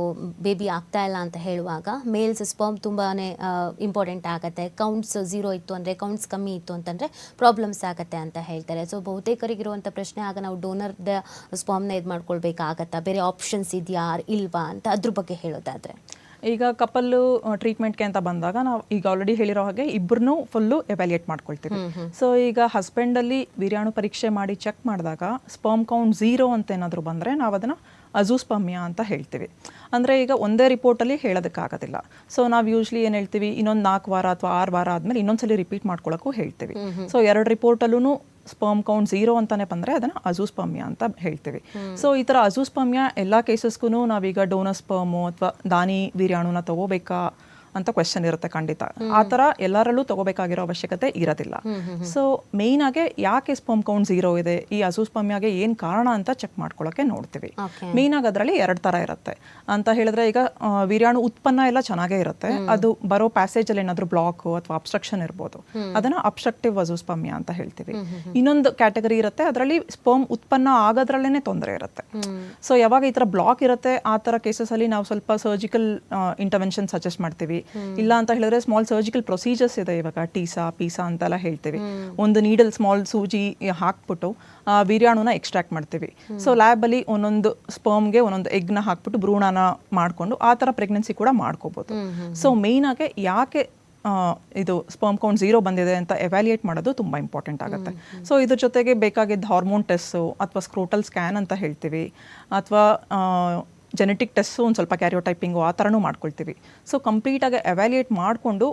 ಬೇಬಿ ಆಗ್ತಾ ಇಲ್ಲ ಅಂತ ಹೇಳುವಾಗ ಮೇಲ್ಸ್ ಸ್ಪರ್ಮ್ ತುಂಬಾ ಇಂಪಾರ್ಟೆಂಟ್ ಆಗುತ್ತೆ. ಕೌಂಟ್ಸ್ ಝೀರೋ ಇತ್ತು ಅಂದರೆ ಕೌಂಟ್ಸ್ ಕಮ್ಮಿ ಇತ್ತು ಅಂತಂದರೆ ಪ್ರಾಬ್ಲಮ್ಸ್ ಆಗುತ್ತೆ ಅಂತ ಹೇಳ್ತಾರೆ. ಸೊ ಬಹುತೇಕರಿಗಿರುವಂಥ ಪ್ರಶ್ನೆ, ಆಗ ನಾವು ಡೋನರ್ದ ಸ್ಪರ್ಮ್ನ ಇದು ಮಾಡ್ಕೊಳ್ಬೇಕಾಗತ್ತಾ ಬೇರೆ ಆಪ್ಷನ್ಸ್ ಇದೆಯಾ, ಇಲ್ವಾ ಅಂತ ಅದ್ರ ಬಗ್ಗೆ ಹೇಳೋದಾದರೆ. ಈಗ ಕಪಲ್ಲು ಟ್ರೀಟ್ಮೆಂಟ್ಗೆ ಅಂತ ಬಂದಾಗ ನಾವು ಈಗ ಆಲ್ರೆಡಿ ಹೇಳಿರೋ ಹಾಗೆ ಇಬ್ಬರನ್ನೂ ಫುಲ್ಲು ಎವ್ಯಾಲ್ಯೂಯೇಟ್ ಮಾಡ್ಕೊಳ್ತೀವಿ. ಸೊ ಈಗ ಹಸ್ಬೆಂಡಲ್ಲಿ ವೀರ್ಯಾಣು ಪರೀಕ್ಷೆ ಮಾಡಿ ಚೆಕ್ ಮಾಡಿದಾಗ ಸ್ಪರ್ಮ್ ಕೌಂಟ್ ಝೀರೋ ಅಂತ ಏನಾದರೂ ಬಂದರೆ ನಾವು ಅದನ್ನು ಅಜೂಸ್ಪಮ್ಯ ಅಂತ ಹೇಳ್ತೀವಿ. ಅಂದರೆ ಈಗ ಒಂದೇ ರಿಪೋರ್ಟಲ್ಲಿ ಹೇಳೋದಕ್ಕಾಗೋದಿಲ್ಲ. ಸೊ ನಾವು ಯೂಶ್ಲಿ ಏನು ಹೇಳ್ತೀವಿ? ಇನ್ನೊಂದು ನಾಲ್ಕು ವಾರ ಅಥವಾ ಆರು ವಾರ ಆದಮೇಲೆ ಇನ್ನೊಂದ್ಸಲಿ ರಿಪೀಟ್ ಮಾಡ್ಕೊಳ್ಳೋಕ್ಕೂ ಹೇಳ್ತೀವಿ. ಸೊ ಎರಡು ರಿಪೋರ್ಟಲ್ಲೂ ಸ್ಪರ್ಮ್ ಕೌಂಟ್ ಝೀರೋ ಅಂತಾನೆ ಬಂದರೆ ಅದನ್ನು ಅಜೂಸ್ಪಮ್ಯ ಅಂತ ಹೇಳ್ತೀವಿ. ಸೊ ಈ ಥರ ಅಜೂಸ್ಪಮ್ಯ ಎಲ್ಲ ಕೇಸಸ್ಗೂ ನಾವೀಗ ಡೋನಸ್ ಸ್ಪರ್ಮು ಅಥವಾ ದಾನಿ ವೀರ್ಯಾಣುನ ತಗೋಬೇಕಾ? ಅಂತ ಕ್ವೆಶನ್ ಇರುತ್ತೆ ಖಂಡಿತ. ಆ ತರ ಎಲ್ಲರಲ್ಲೂ ತಗೋಬೇಕಾಗಿರೋ ಅವಶ್ಯಕತೆ ಇರೋದಿಲ್ಲ. ಸೊ ಮೇಯ್ನ್ ಆಗಿ ಯಾಕೆ ಸ್ಪರ್ಮ್ ಕೌಂಟ್ ಝೀರೋ ಇದೆ? ಈ ಅಸುಸ್ಪಮ್ಯಾಗೆ ಏನು ಕಾರಣ ಅಂತ ಚೆಕ್ ಮಾಡ್ಕೊಳ್ಳೋಕೆ ನೋಡ್ತೀವಿ. ಮೇನ್ ಮೇಯ್ನ್ ಆಗಿ ಅದರಲ್ಲಿ ಎರಡು ತರ ಇರುತ್ತೆ. ಅಂತ ಹೇಳಿದ್ರೆ ಈಗ ವೀರ್ಯಾಣು ಉತ್ಪನ್ನ ಎಲ್ಲ ಚೆನ್ನಾಗೇ ಇರುತ್ತೆ. ಅದು ಬರೋ ಪ್ಯಾಸೇಜ್ ಅಲ್ಲಿ ಏನಾದರೂ ಬ್ಲಾಕ್ ಅಥವಾ ಅಬ್ಸ್ಟ್ರಕ್ಷನ್ ಇರ್ಬೋದು. ಅದನ್ನ ಅಬ್ಸ್ಟ್ರಕ್ಟಿವ್ ಅಜೂಸ್ಪಮ್ಯ ಅಂತ ಹೇಳ್ತೀವಿ. ಇನ್ನೊಂದು ಕ್ಯಾಟಗರಿ ಇರುತ್ತೆ. ಅದರಲ್ಲಿ ಸ್ಪರ್ಮ್ ಉತ್ಪನ್ನ ಆಗೋದ್ರಲ್ಲೇನೆ ತೊಂದರೆ ಇರುತ್ತೆ. ಸೊ ಯಾವಾಗ ಈ ತರ ಬ್ಲಾಕ್ ಇರುತ್ತೆ ಆ ತರ ಕೇಸಸ್ ಅಲ್ಲಿ ನಾವು ಸ್ವಲ್ಪ ಸರ್ಜಿಕಲ್ ಇಂಟರ್ವೆನ್ಷನ್ ಸಜೆಸ್ಟ್ ಮಾಡ್ತೀವಿ. ಇಲ್ಲ ಅಂತ ಹೇಳಿದ್ರೆ ಸ್ಮಾಲ್ ಸರ್ಜಿಕಲ್ ಪ್ರೊಸೀಜರ್ಸ್ ಇದೆ ಇವಾಗ ಟೀಸಾ ಪೀಸಾ ಅಂತೆಲ್ಲ ಹೇಳ್ತೀವಿ. ಒಂದು ನೀಡಲ್ ಸ್ಮಾಲ್ ಸೂಜಿ ಹಾಕ್ಬಿಟ್ಟು ಆ ವೀರ್ಯಾಣುನ ಎಕ್ಸ್ಟ್ರಾಕ್ಟ್ ಮಾಡ್ತೀವಿ. ಸೊ ಲ್ಯಾಬಲ್ಲಿ ಒಂದೊಂದು ಸ್ಪರ್ಮ್ಗೆ ಒಂದೊಂದು ಎಗ್ನ ಹಾಕ್ಬಿಟ್ಟು ಭ್ರೂಣನ ಮಾಡಿಕೊಂಡು ಆ ಥರ ಪ್ರೆಗ್ನೆನ್ಸಿ ಕೂಡ ಮಾಡ್ಕೋಬಹುದು ಸೊ ಮೇಯ್ನಾಗೆ ಯಾಕೆ ಇದು ಸ್ಪರ್ಮ್ ಕೌಂಟ್ ಝೀರೋ ಬಂದಿದೆ ಅಂತ ಎವ್ಯಾಲ್ಯೂಯೇಟ್ ಮಾಡೋದು ತುಂಬ ಇಂಪಾರ್ಟೆಂಟ್ ಆಗುತ್ತೆ. ಸೊ ಇದ್ರ ಜೊತೆಗೆ ಬೇಕಾಗಿದ್ದ ಹಾರ್ಮೋನ್ ಟೆಸ್ಟು ಅಥವಾ ಸ್ಕ್ರೋಟಲ್ ಸ್ಕ್ಯಾನ್ ಅಂತ ಹೇಳ್ತೀವಿ ಅಥವಾ ಜೆನೆಟಿಕ್ ಟೆಸ್ಟು ಒಂದು ಸ್ವಲ್ಪ ಕ್ಯಾರಿಯೋಟೈಪಿಂಗು ಆ ಥರನೂ ಮಾಡ್ಕೊಳ್ತೀವಿ. ಸೊ ಕಂಪ್ಲೀಟಾಗಿ ಅವ್ಯಾಲ್ಯೇಟ್ ಮಾಡಿಕೊಂಡು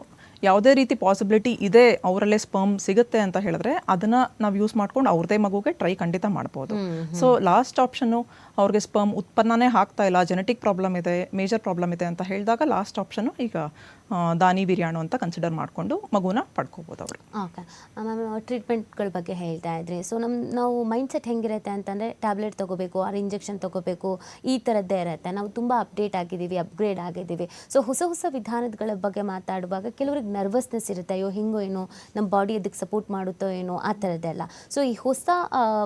ಯಾವುದೇ ರೀತಿ ಪಾಸಿಬಿಲಿಟಿ ಇದೆ ಅವರಲ್ಲೇ ಸ್ಪರ್ಮ್ ಸಿಗುತ್ತೆ ಅಂತ ಹೇಳಿದ್ರೆ ಅದನ್ನ ನಾವು ಯೂಸ್ ಮಾಡ್ಕೊಂಡು ಅವ್ರದೇ ಮಗುಗೆ ಟ್ರೈ ಖಂಡಿತ ಮಾಡ್ಬೋದು. ಸೊ ಲಾಸ್ಟ್ ಆಪ್ಷನ್ನು ಅವ್ರಿಗೆ ಸ್ಪರ್ಮ್ ಉತ್ಪನ್ನನೇ ಹಾಕ್ತಾ ಇಲ್ಲ ಜೆನೆಟಿಕ್ ಪ್ರಾಬ್ಲಮ್ ಇದೆ ಮೇಜರ್ ಪ್ರಾಬ್ಲಮ್ ಇದೆ ಅಂತ ಹೇಳಿದಾಗ ಲಾಸ್ಟ್ ಆಪ್ಷನ್ ಈಗ ದಾನಿ ಬಿರಿಯಾಣು ಅಂತ ಕನ್ಸಿಡರ್ ಮಾಡಿಕೊಂಡು ಮಗುನ ಪಡ್ಕೋಬೋದು ಅವರು. ಓಕೆ. ಮ್ಯಾಮ್ ಟ್ರೀಟ್ಮೆಂಟ್ಗಳ ಬಗ್ಗೆ ಹೇಳ್ತಾ ಇದ್ರಿ. ಸೊ ನಮ್ಮ ನಾವು ಮೈಂಡ್ಸೆಟ್ ಹೆಂಗಿರುತ್ತೆ ಅಂತಂದರೆ ಟ್ಯಾಬ್ಲೆಟ್ ತೊಗೋಬೇಕು ಆರ್ ಇಂಜೆಕ್ಷನ್ ತೊಗೋಬೇಕು, ಈ ಥರದ್ದೇ ಇರುತ್ತೆ. ನಾವು ತುಂಬ ಅಪ್ಡೇಟ್ ಆಗಿದ್ದೀವಿ ಅಪ್ಗ್ರೇಡ್ ಆಗಿದ್ದೀವಿ. ಸೊ ಹೊಸ ಹೊಸ ವಿಧಾನಗಳ ಬಗ್ಗೆ ಮಾತಾಡುವಾಗ ಕೆಲವ್ರಿಗೆ ನರ್ವಸ್ನೆಸ್ ಇರುತ್ತೆ, ಅಯ್ಯೋ, ಹಿಂಗೋ ಏನೋ ನಮ್ಮ ಬಾಡಿ ಅದಕ್ಕೆ ಸಪೋರ್ಟ್ ಮಾಡುತ್ತೋ ಏನೋ, ಆ ಥರದ್ದೆಲ್ಲ. ಸೊ ಈ ಹೊಸ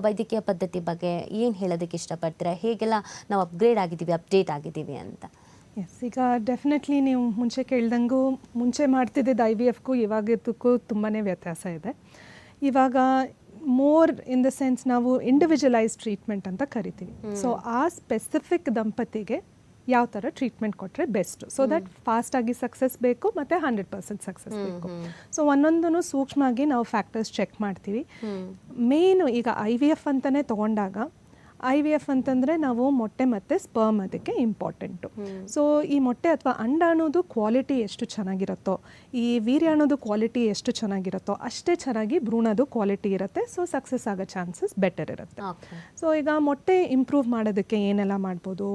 ವೈದ್ಯಕೀಯ ಪದ್ಧತಿ ಬಗ್ಗೆ ಏನು ಹೇಳೋದಕ್ಕೆ ಇಷ್ಟಪಡ್ತೀರಾ? ಹೇಗೆಲ್ಲ ನಾವು ಅಪ್ಗ್ರೇಡ್ ಆಗಿದ್ದೀವಿ ಅಪ್ಡೇಟ್ ಆಗಿದ್ದೀವಿ ಅಂತ. ಎಸ್ ಈಗ ಡೆಫಿನೆಟ್ಲಿ ನೀವು ಮುಂಚೆ ಕೇಳ್ದಂಗೂ ಮುಂಚೆ ಮಾಡ್ತಿದ್ದಿದ್ದು ಐ ವಿ ಎಫ್ಗೂ ಇವಾಗಿದ್ದಕ್ಕೂ ತುಂಬಾ ವ್ಯತ್ಯಾಸ ಇದೆ. ಇವಾಗ ಮೋರ್ ಇನ್ ದ ಸೆನ್ಸ್ ನಾವು ಇಂಡಿವಿಜುವಲೈಸ್ ಟ್ರೀಟ್ಮೆಂಟ್ ಅಂತ ಕರಿತೀವಿ. ಸೊ ಆ ಸ್ಪೆಸಿಫಿಕ್ ದಂಪತಿಗೆ ಯಾವ ಥರ ಟ್ರೀಟ್ಮೆಂಟ್ ಕೊಟ್ಟರೆ ಬೆಸ್ಟ್ ಸೊ ದಟ್ ಫಾಸ್ಟಾಗಿ ಸಕ್ಸಸ್ ಬೇಕು ಮತ್ತು ಹಂಡ್ರೆಡ್ ಪರ್ಸೆಂಟ್ ಸಕ್ಸಸ್ ಬೇಕು. ಸೊ ಒಂದೊಂದನ್ನು ಸೂಕ್ಷ್ಮವಾಗಿ ನಾವು ಫ್ಯಾಕ್ಟರ್ಸ್ ಚೆಕ್ ಮಾಡ್ತೀವಿ. ಮೇಯ್ನು ಈಗ ಐ ವಿ ಎಫ್ ಅಂತಲೇ ತೊಗೊಂಡಾಗ ಐ ವಿ ಎಫ್ ಅಂತಂದರೆ ನಾವು ಮೊಟ್ಟೆ ಮತ್ತು ಸ್ಪರ್ಮ್ ಅದಕ್ಕೆ ಇಂಪಾರ್ಟೆಂಟು ಸೊ ಈ ಮೊಟ್ಟೆ ಅಥವಾ ಅಂಡ ಅನ್ನೋದು ಕ್ವಾಲಿಟಿ ಎಷ್ಟು ಚೆನ್ನಾಗಿರುತ್ತೋ ಈ ವೀರ್ಯ ಅನ್ನೋದು ಕ್ವಾಲಿಟಿ ಎಷ್ಟು ಚೆನ್ನಾಗಿರುತ್ತೋ ಅಷ್ಟೇ ಚೆನ್ನಾಗಿ ಭ್ರೂಣದು ಕ್ವಾಲಿಟಿ ಇರುತ್ತೆ. ಸೊ ಸಕ್ಸಸ್ ಆಗೋ ಚಾನ್ಸಸ್ ಬೆಟರ್ ಇರುತ್ತೆ. ಸೊ ಈಗ ಮೊಟ್ಟೆ ಇಂಪ್ರೂವ್ ಮಾಡೋದಕ್ಕೆ ಏನೆಲ್ಲ ಮಾಡ್ಬೋದು?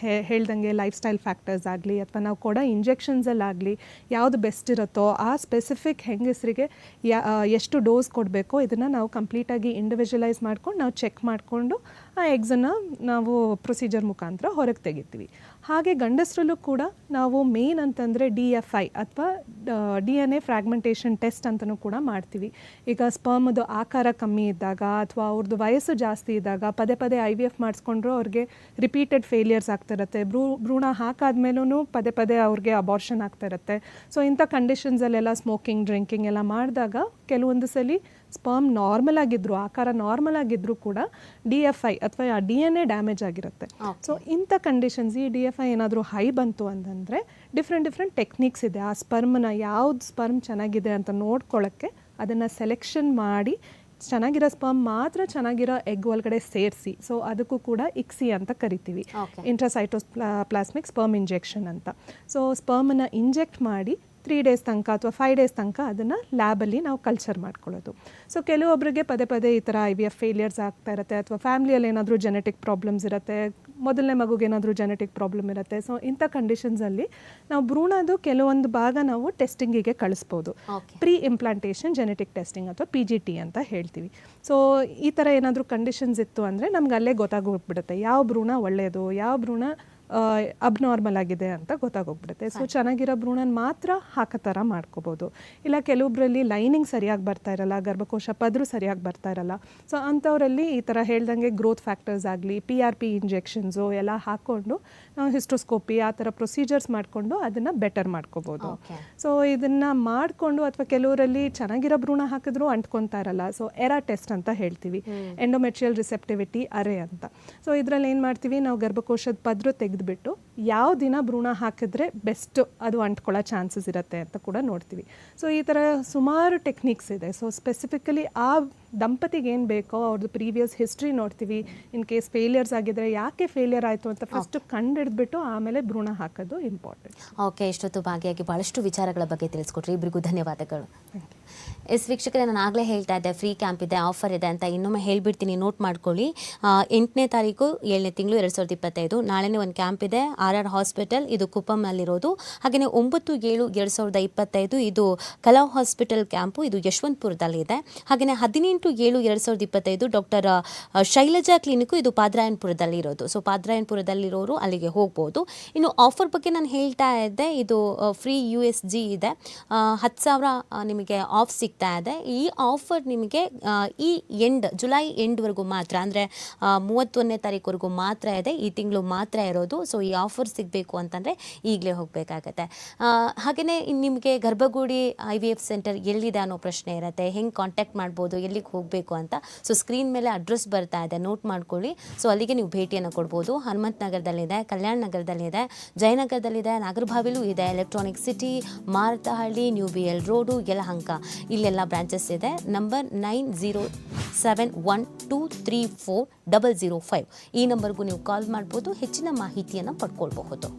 ಹೇ ಹೇಳ್ದಂಗೆ ಲೈಫ್ ಸ್ಟೈಲ್ ಫ್ಯಾಕ್ಟರ್ಸ್ ಆಗಲಿ ಅಥವಾ ನಾವು ಕೊಡೋ ಇಂಜೆಕ್ಷನ್ಸಲ್ಲಾಗಲಿ ಯಾವುದು ಬೆಸ್ಟ್ ಇರುತ್ತೋ ಆ ಸ್ಪೆಸಿಫಿಕ್ ಹೆಂಗಸರಿಗೆ ಯಾ ಎಷ್ಟು ಡೋಸ್ ಕೊಡಬೇಕೋ ಇದನ್ನು ನಾವು ಕಂಪ್ಲೀಟಾಗಿ ಇಂಡಿವಿಜುವಲೈಸ್ ಮಾಡ್ಕೊಂಡು ನಾವು ಚೆಕ್ ಮಾಡಿಕೊಂಡು ಆ ಎಗ್ಸನ್ನು ನಾವು ಪ್ರೊಸೀಜರ್ ಮುಖಾಂತರ ಹೊರಗೆ ತೆಗಿತೀವಿ. ಹಾಗೆ ಗಂಡಸರಲ್ಲೂ ಕೂಡ ನಾವು ಮೇನ್ ಅಂತಂದರೆ ಡಿ ಎಫ್ ಐ ಅಥವಾ D N A fragmentation test ಅಂತಲೂ ಕೂಡ ಮಾಡ್ತೀವಿ. ಈಗ ಸ್ಪರ್ಮದು ಆಕಾರ ಕಮ್ಮಿ ಇದ್ದಾಗ ಅಥವಾ ಅವ್ರದ್ದು ವಯಸ್ಸು ಜಾಸ್ತಿ ಇದ್ದಾಗ ಪದೇ ಪದೇ ಐ ವಿ ಎಫ್ ಮಾಡಿಸ್ಕೊಂಡ್ರೂ ಅವ್ರಿಗೆ ರಿಪೀಟೆಡ್ ಫೇಲಿಯರ್ಸ್ ಆಗ್ತಿರುತ್ತೆ. ಭ್ರೂ, ಭ್ರೂಣ ಹಾಕಾದ್ಮೇಲೂ ಪದೇ ಪದೇ ಅವ್ರಿಗೆ ಅಬಾರ್ಷನ್ ಆಗ್ತಿರುತ್ತೆ. ಸೊ ಇಂಥ ಕಂಡೀಷನ್ಸಲ್ಲೆಲ್ಲ ಸ್ಮೋಕಿಂಗ್, ಡ್ರಿಂಕಿಂಗ್ ಎಲ್ಲ ಮಾಡಿದಾಗ ಕೆಲವೊಂದು ಸಲ ಸ್ಪರ್ಮ್ ನಾರ್ಮಲ್ ಆಗಿದ್ರು ಆಕಾರ ನಾರ್ಮಲ್ ಆಗಿದ್ರು ಕೂಡ ಡಿ ಎಫ್ ಐ ಅಥವಾ ಆ ಡಿ ಎನ್ ಎ ಡ್ಯಾಮೇಜ್ ಆಗಿರುತ್ತೆ ಸೊ ಇಂಥ ಕಂಡೀಷನ್ಸ್ ಈ ಡಿ ಎಫ್ ಐ ಏನಾದರೂ ಹೈ ಬಂತು ಅಂತಂದರೆ ಡಿಫ್ರೆಂಟ್ ಡಿಫ್ರೆಂಟ್ ಟೆಕ್ನಿಕ್ಸ್ ಇದೆ. ಆ ಸ್ಪರ್ಮ್ನ ಯಾವ್ದು ಸ್ಪರ್ಮ್ ಚೆನ್ನಾಗಿದೆ ಅಂತ ನೋಡ್ಕೊಳ್ಳೋಕ್ಕೆ ಅದನ್ನು ಸೆಲೆಕ್ಷನ್ ಮಾಡಿ ಚೆನ್ನಾಗಿರೋ ಸ್ಪರ್ಮ್ ಮಾತ್ರ ಚೆನ್ನಾಗಿರೋ ಎಗ್ ಒಳಗಡೆ ಸೇರಿಸಿ. ಸೊ ಅದಕ್ಕೂ ಕೂಡ ಇಕ್ಸಿ ಅಂತ ಕರಿತೀವಿ. ಇಂಟ್ರಾಸೈಟೋಸ್ ಪ್ಲಾಸ್ಮಿಕ್ ಸ್ಪರ್ಮ್ ಇಂಜೆಕ್ಷನ್ ಅಂತ. ಸೊ ಸ್ಪರ್ಮನ್ನು ಇಂಜೆಕ್ಟ್ ಮಾಡಿ ತ್ರೀ ಡೇಸ್ ತನಕ ಅಥವಾ ಫೈವ್ ಡೇಸ್ ತನಕ ಅದನ್ನು ಲ್ಯಾಬಲ್ಲಿ ನಾವು ಕಲ್ಚರ್ ಮಾಡ್ಕೊಳ್ಳೋದು. ಸೊ ಕೆಲವೊಬ್ಬರಿಗೆ ಪದೇ ಪದೇ ಈ ಥರ ಐ ವಿ ಎಫ್ ಫೇಲಿಯರ್ಸ್ ಆಗ್ತಾ ಇರುತ್ತೆ ಅಥವಾ ಫ್ಯಾಮಿಲಿಯಲ್ಲಿ ಏನಾದರೂ ಜೆನೆಟಿಕ್ ಪ್ರಾಬ್ಲಮ್ಸ್ ಇರುತ್ತೆ ಮೊದಲನೇ ಮಗುಗೆ ಏನಾದರೂ ಜೆನೆಟಿಕ್ ಪ್ರಾಬ್ಲಮ್ ಇರುತ್ತೆ. ಸೊ ಇಂಥ ಕಂಡೀಷನ್ಸಲ್ಲಿ ನಾವು ಭ್ರೂಣದು ಕೆಲವೊಂದು ಭಾಗ ನಾವು ಟೆಸ್ಟಿಂಗಿಗೆ ಕಳಿಸ್ಬೋದು. ಪ್ರೀ ಇಂಪ್ಲಾಂಟೇಷನ್ ಜೆನೆಟಿಕ್ ಟೆಸ್ಟಿಂಗ್ ಅಥವಾ ಪಿ ಜಿ ಟಿ ಅಂತ ಹೇಳ್ತೀವಿ. ಸೊ ಈ ಥರ ಏನಾದರೂ ಕಂಡೀಷನ್ಸ್ ಇತ್ತು ಅಂದರೆ ನಮ್ಗೆ ಅಲ್ಲೇ ಗೊತ್ತಾಗೋಗ್ಬಿಡುತ್ತೆ. ಯಾವ ಭ್ರೂಣ ಒಳ್ಳೆಯದು ಯಾವ ಭ್ರೂಣ ಅಬ್ನಾರ್ಮಲ್ ಆಗಿದೆ ಅಂತ ಗೊತ್ತಾಗೋಗ್ಬಿಡುತ್ತೆ. ಸೊ ಚೆನ್ನಾಗಿರೋ ಭ್ರೂಣನ ಮಾತ್ರ ಹಾಕೋ ಥರ ಮಾಡ್ಕೋಬೋದು. ಇಲ್ಲ ಕೆಲವೊಬ್ಬರಲ್ಲಿ ಲೈನಿಂಗ್ ಸರಿಯಾಗಿ ಬರ್ತಾ ಇರಲ್ಲ ಗರ್ಭಕೋಶ ಪದರು ಸರಿಯಾಗಿ ಬರ್ತಾ ಇರಲ್ಲ. ಸೊ ಅಂಥವರಲ್ಲಿ ಈ ಥರ ಹೇಳ್ದಂಗೆ ಗ್ರೋತ್ ಫ್ಯಾಕ್ಟರ್ಸ್ ಆಗಲಿ ಪಿ ಆರ್ ಪಿ ಇಂಜೆಕ್ಷನ್ಸು ಎಲ್ಲ ಹಾಕ್ಕೊಂಡು ಹಿಸ್ಟೋಸ್ಕೋಪಿ ಆ ಥರ ಪ್ರೊಸೀಜರ್ಸ್ ಮಾಡಿಕೊಂಡು ಅದನ್ನು ಬೆಟರ್ ಮಾಡ್ಕೋಬೋದು. ಸೊ ಇದನ್ನು ಮಾಡಿಕೊಂಡು ಅಥವಾ ಕೆಲವರಲ್ಲಿ ಚೆನ್ನಾಗಿರೋ ಭ್ರೂಣ ಹಾಕಿದ್ರು ಅಂಟ್ಕೊತಾ ಇರಲ್ಲ. ಸೊ ಎರಾ ಟೆಸ್ಟ್ ಅಂತ ಹೇಳ್ತೀವಿ. ಎಂಡೋಮೆಟ್ರಿಯಲ್ ರಿಸೆಪ್ಟಿವಿಟಿ ಅರೆ ಅಂತ. ಸೊ ಇದರಲ್ಲಿ ಏನು ಮಾಡ್ತೀವಿ? ನಾವು ಗರ್ಭಕೋಶದ ಪದ್ರು ತೆಗೆದುಬಿಟ್ಟು ಯಾವ ದಿನ ಭ್ರೂಣ ಹಾಕಿದ್ರೆ ಬೆಸ್ಟ್ ಅದು ಅಂಟ್ಕೊಳ್ಳೋ ಚಾನ್ಸಸ್ ಇರುತ್ತೆ ಅಂತ ಕೂಡ ನೋಡ್ತೀವಿ. ಸೊ ಈ ಥರ ಸುಮಾರು ಟೆಕ್ನಿಕ್ಸ್ ಇದೆ. ಸೊ ಸ್ಪೆಸಿಫಿಕಲಿ ಆ ದಂಪತಿಗೆ ಏನು ಬೇಕೋ ಅವ್ರದ್ದು ಪ್ರೀವಿಯಸ್ ಹಿಸ್ಟ್ರಿ ನೋಡ್ತೀವಿ ಇನ್ ಕೇಸ್ ಫೇಲಿಯರ್ಸ್ ಆಗಿದ್ರೆ ಯಾಕೆ ಫೇಲಿಯರ್ ಆಯಿತು ಅಂತ ಫಸ್ಟ್ ಕಂಡಿಡಿದ್ಬಿಟ್ಟು ಆಮೇಲೆ ಭ್ರೂಣ ಹಾಕೋದು ಇಂಪಾರ್ಟೆಂಟ್ ಓಕೆ ಇಷ್ಟೊತ್ತು ಭಾಗಿಯಾಗಿ ಭಾಳಷ್ಟು ವಿಚಾರಗಳ ಬಗ್ಗೆ ತಿಳಿಸ್ಕೊಟ್ರಿ. ಇಬ್ಬರಿಗೂ ಧನ್ಯವಾದಗಳು. ಎಸ್ ವೀಕ್ಷಕರೇ, ನಾನು ಆಗಲೇ ಹೇಳ್ತಾ ಇದ್ದೆ ಫ್ರೀ ಕ್ಯಾಂಪ್ ಇದೆ ಆಫರ್ ಇದೆ ಅಂತ ಇನ್ನೊಮ್ಮೆ ಹೇಳಿಬಿಡ್ತೀನಿ ನೋಟ್ ಮಾಡ್ಕೊಳ್ಳಿ. ಎಂಟನೇ ತಾರೀಕು, ಏಳನೇ ತಿಂಗಳು, ಎರಡು ಸಾವಿರದ ಇಪ್ಪತ್ತೈದು. ನಾಳೆನೇ ಒಂದು ಕ್ಯಾಂಪ್ ಇದೆ, ಆರ್ ಆರ್ ಹಾಸ್ಪಿಟಲ್ ಇದು ಕುಪ್ಪಂನಲ್ಲಿರೋದು ಹಾಗೆಯೇ ಒಂಬತ್ತು, ಏಳು, ಎರಡು ಸಾವಿರದ ಇಪ್ಪತ್ತೈದು, ಇದು ಕಲಾ ಹಾಸ್ಪಿಟಲ್ ಕ್ಯಾಂಪು ಇದು ಯಶವಂತಪುರದಲ್ಲಿದೆ ಹಾಗೆಯೇ ಹದಿನೆಂಟು, ಏಳು, ಎರಡು ಸಾವಿರದ ಇಪ್ಪತ್ತೈದು ಡಾಕ್ಟರ್ ಶೈಲಜಾ ಕ್ಲಿನಿಕ್ಕು ಇದು ಪಾದ್ರಾಯನ್ಪುರದಲ್ಲಿ ಇರೋದು. ಸೊ ಪಾದ್ರಾಯನ್ಪುರದಲ್ಲಿರೋರು ಅಲ್ಲಿಗೆ ಹೋಗ್ಬೋದು. ಇನ್ನು ಆಫರ್ ಬಗ್ಗೆ ನಾನು ಹೇಳ್ತಾ ಇದ್ದೆ, ಇದು ಫ್ರೀ ಯು ಎಸ್ ಜಿ ಇದೆ. ಹತ್ತು ಸಾವಿರ ನಿಮಗೆ ಆಫ್ ಸಿಗ್ತಾ ಇದೆ. ಈ ಆಫರ್ ನಿಮಗೆ ಈ ಎಂಡ್ ಜುಲೈ ಎಂಡ್ವರೆಗೂ ಮಾತ್ರ, ಅಂದರೆ ಮೂವತ್ತೊಂದನೇ ತಾರೀಕುವರೆಗೂ ಮಾತ್ರ ಇದೆ. ಈ ತಿಂಗಳು ಮಾತ್ರ ಇರೋದು. ಸೊ ಈ ಆಫರ್ ಸಿಗಬೇಕು ಅಂತಂದರೆ ಈಗಲೇ ಹೋಗಬೇಕಾಗತ್ತೆ. ಹಾಗೆಯೇ ನಿಮಗೆ ಗರ್ಭಗುಡಿ ಐ ವಿ ಎಫ್ ಸೆಂಟರ್ ಎಲ್ಲಿದೆ ಅನ್ನೋ ಪ್ರಶ್ನೆ ಇರುತ್ತೆ. ಹೆಂಗೆ ಕಾಂಟ್ಯಾಕ್ಟ್ ಮಾಡ್ಬೋದು, ಎಲ್ಲಿಗೆ ಹೋಗಬೇಕು ಅಂತ. ಸೊ ಸ್ಕ್ರೀನ್ ಮೇಲೆ ಅಡ್ರೆಸ್ ಬರ್ತಾ ಇದೆ. ನೋಟ್ ಮಾಡ್ಕೊಳ್ಳಿ. ಸೊ ಅಲ್ಲಿಗೆ ನೀವು ಭೇಟಿಯನ್ನು ಕೊಡ್ಬೋದು. ಹನುಮಂತ್ ನಗರದಲ್ಲಿದೆ, ಕಲ್ಯಾಣ ನಗರದಲ್ಲಿದೆ, ಜಯನಗರದಲ್ಲಿದೆ ನಾಗರಭಾವಿಲೂ ಇದೆ. Electronic City Marathahalli new B L road Yelahanka ಇಲ್ಲೆಲ್ಲ ಬ್ರಾಂಚಸ್ ಇದೆ. Number nine zero seven one two three four double zero five ಈ ನಂಬರ್ಗೂ ನೀವು ಕಾಲ್ ಮಾಡ್ಬೋದು, ಹೆಚ್ಚಿನ ಮಾಹಿತಿಯನ್ನು ಪಡ್ಕೊಳ್ಬಹುದು.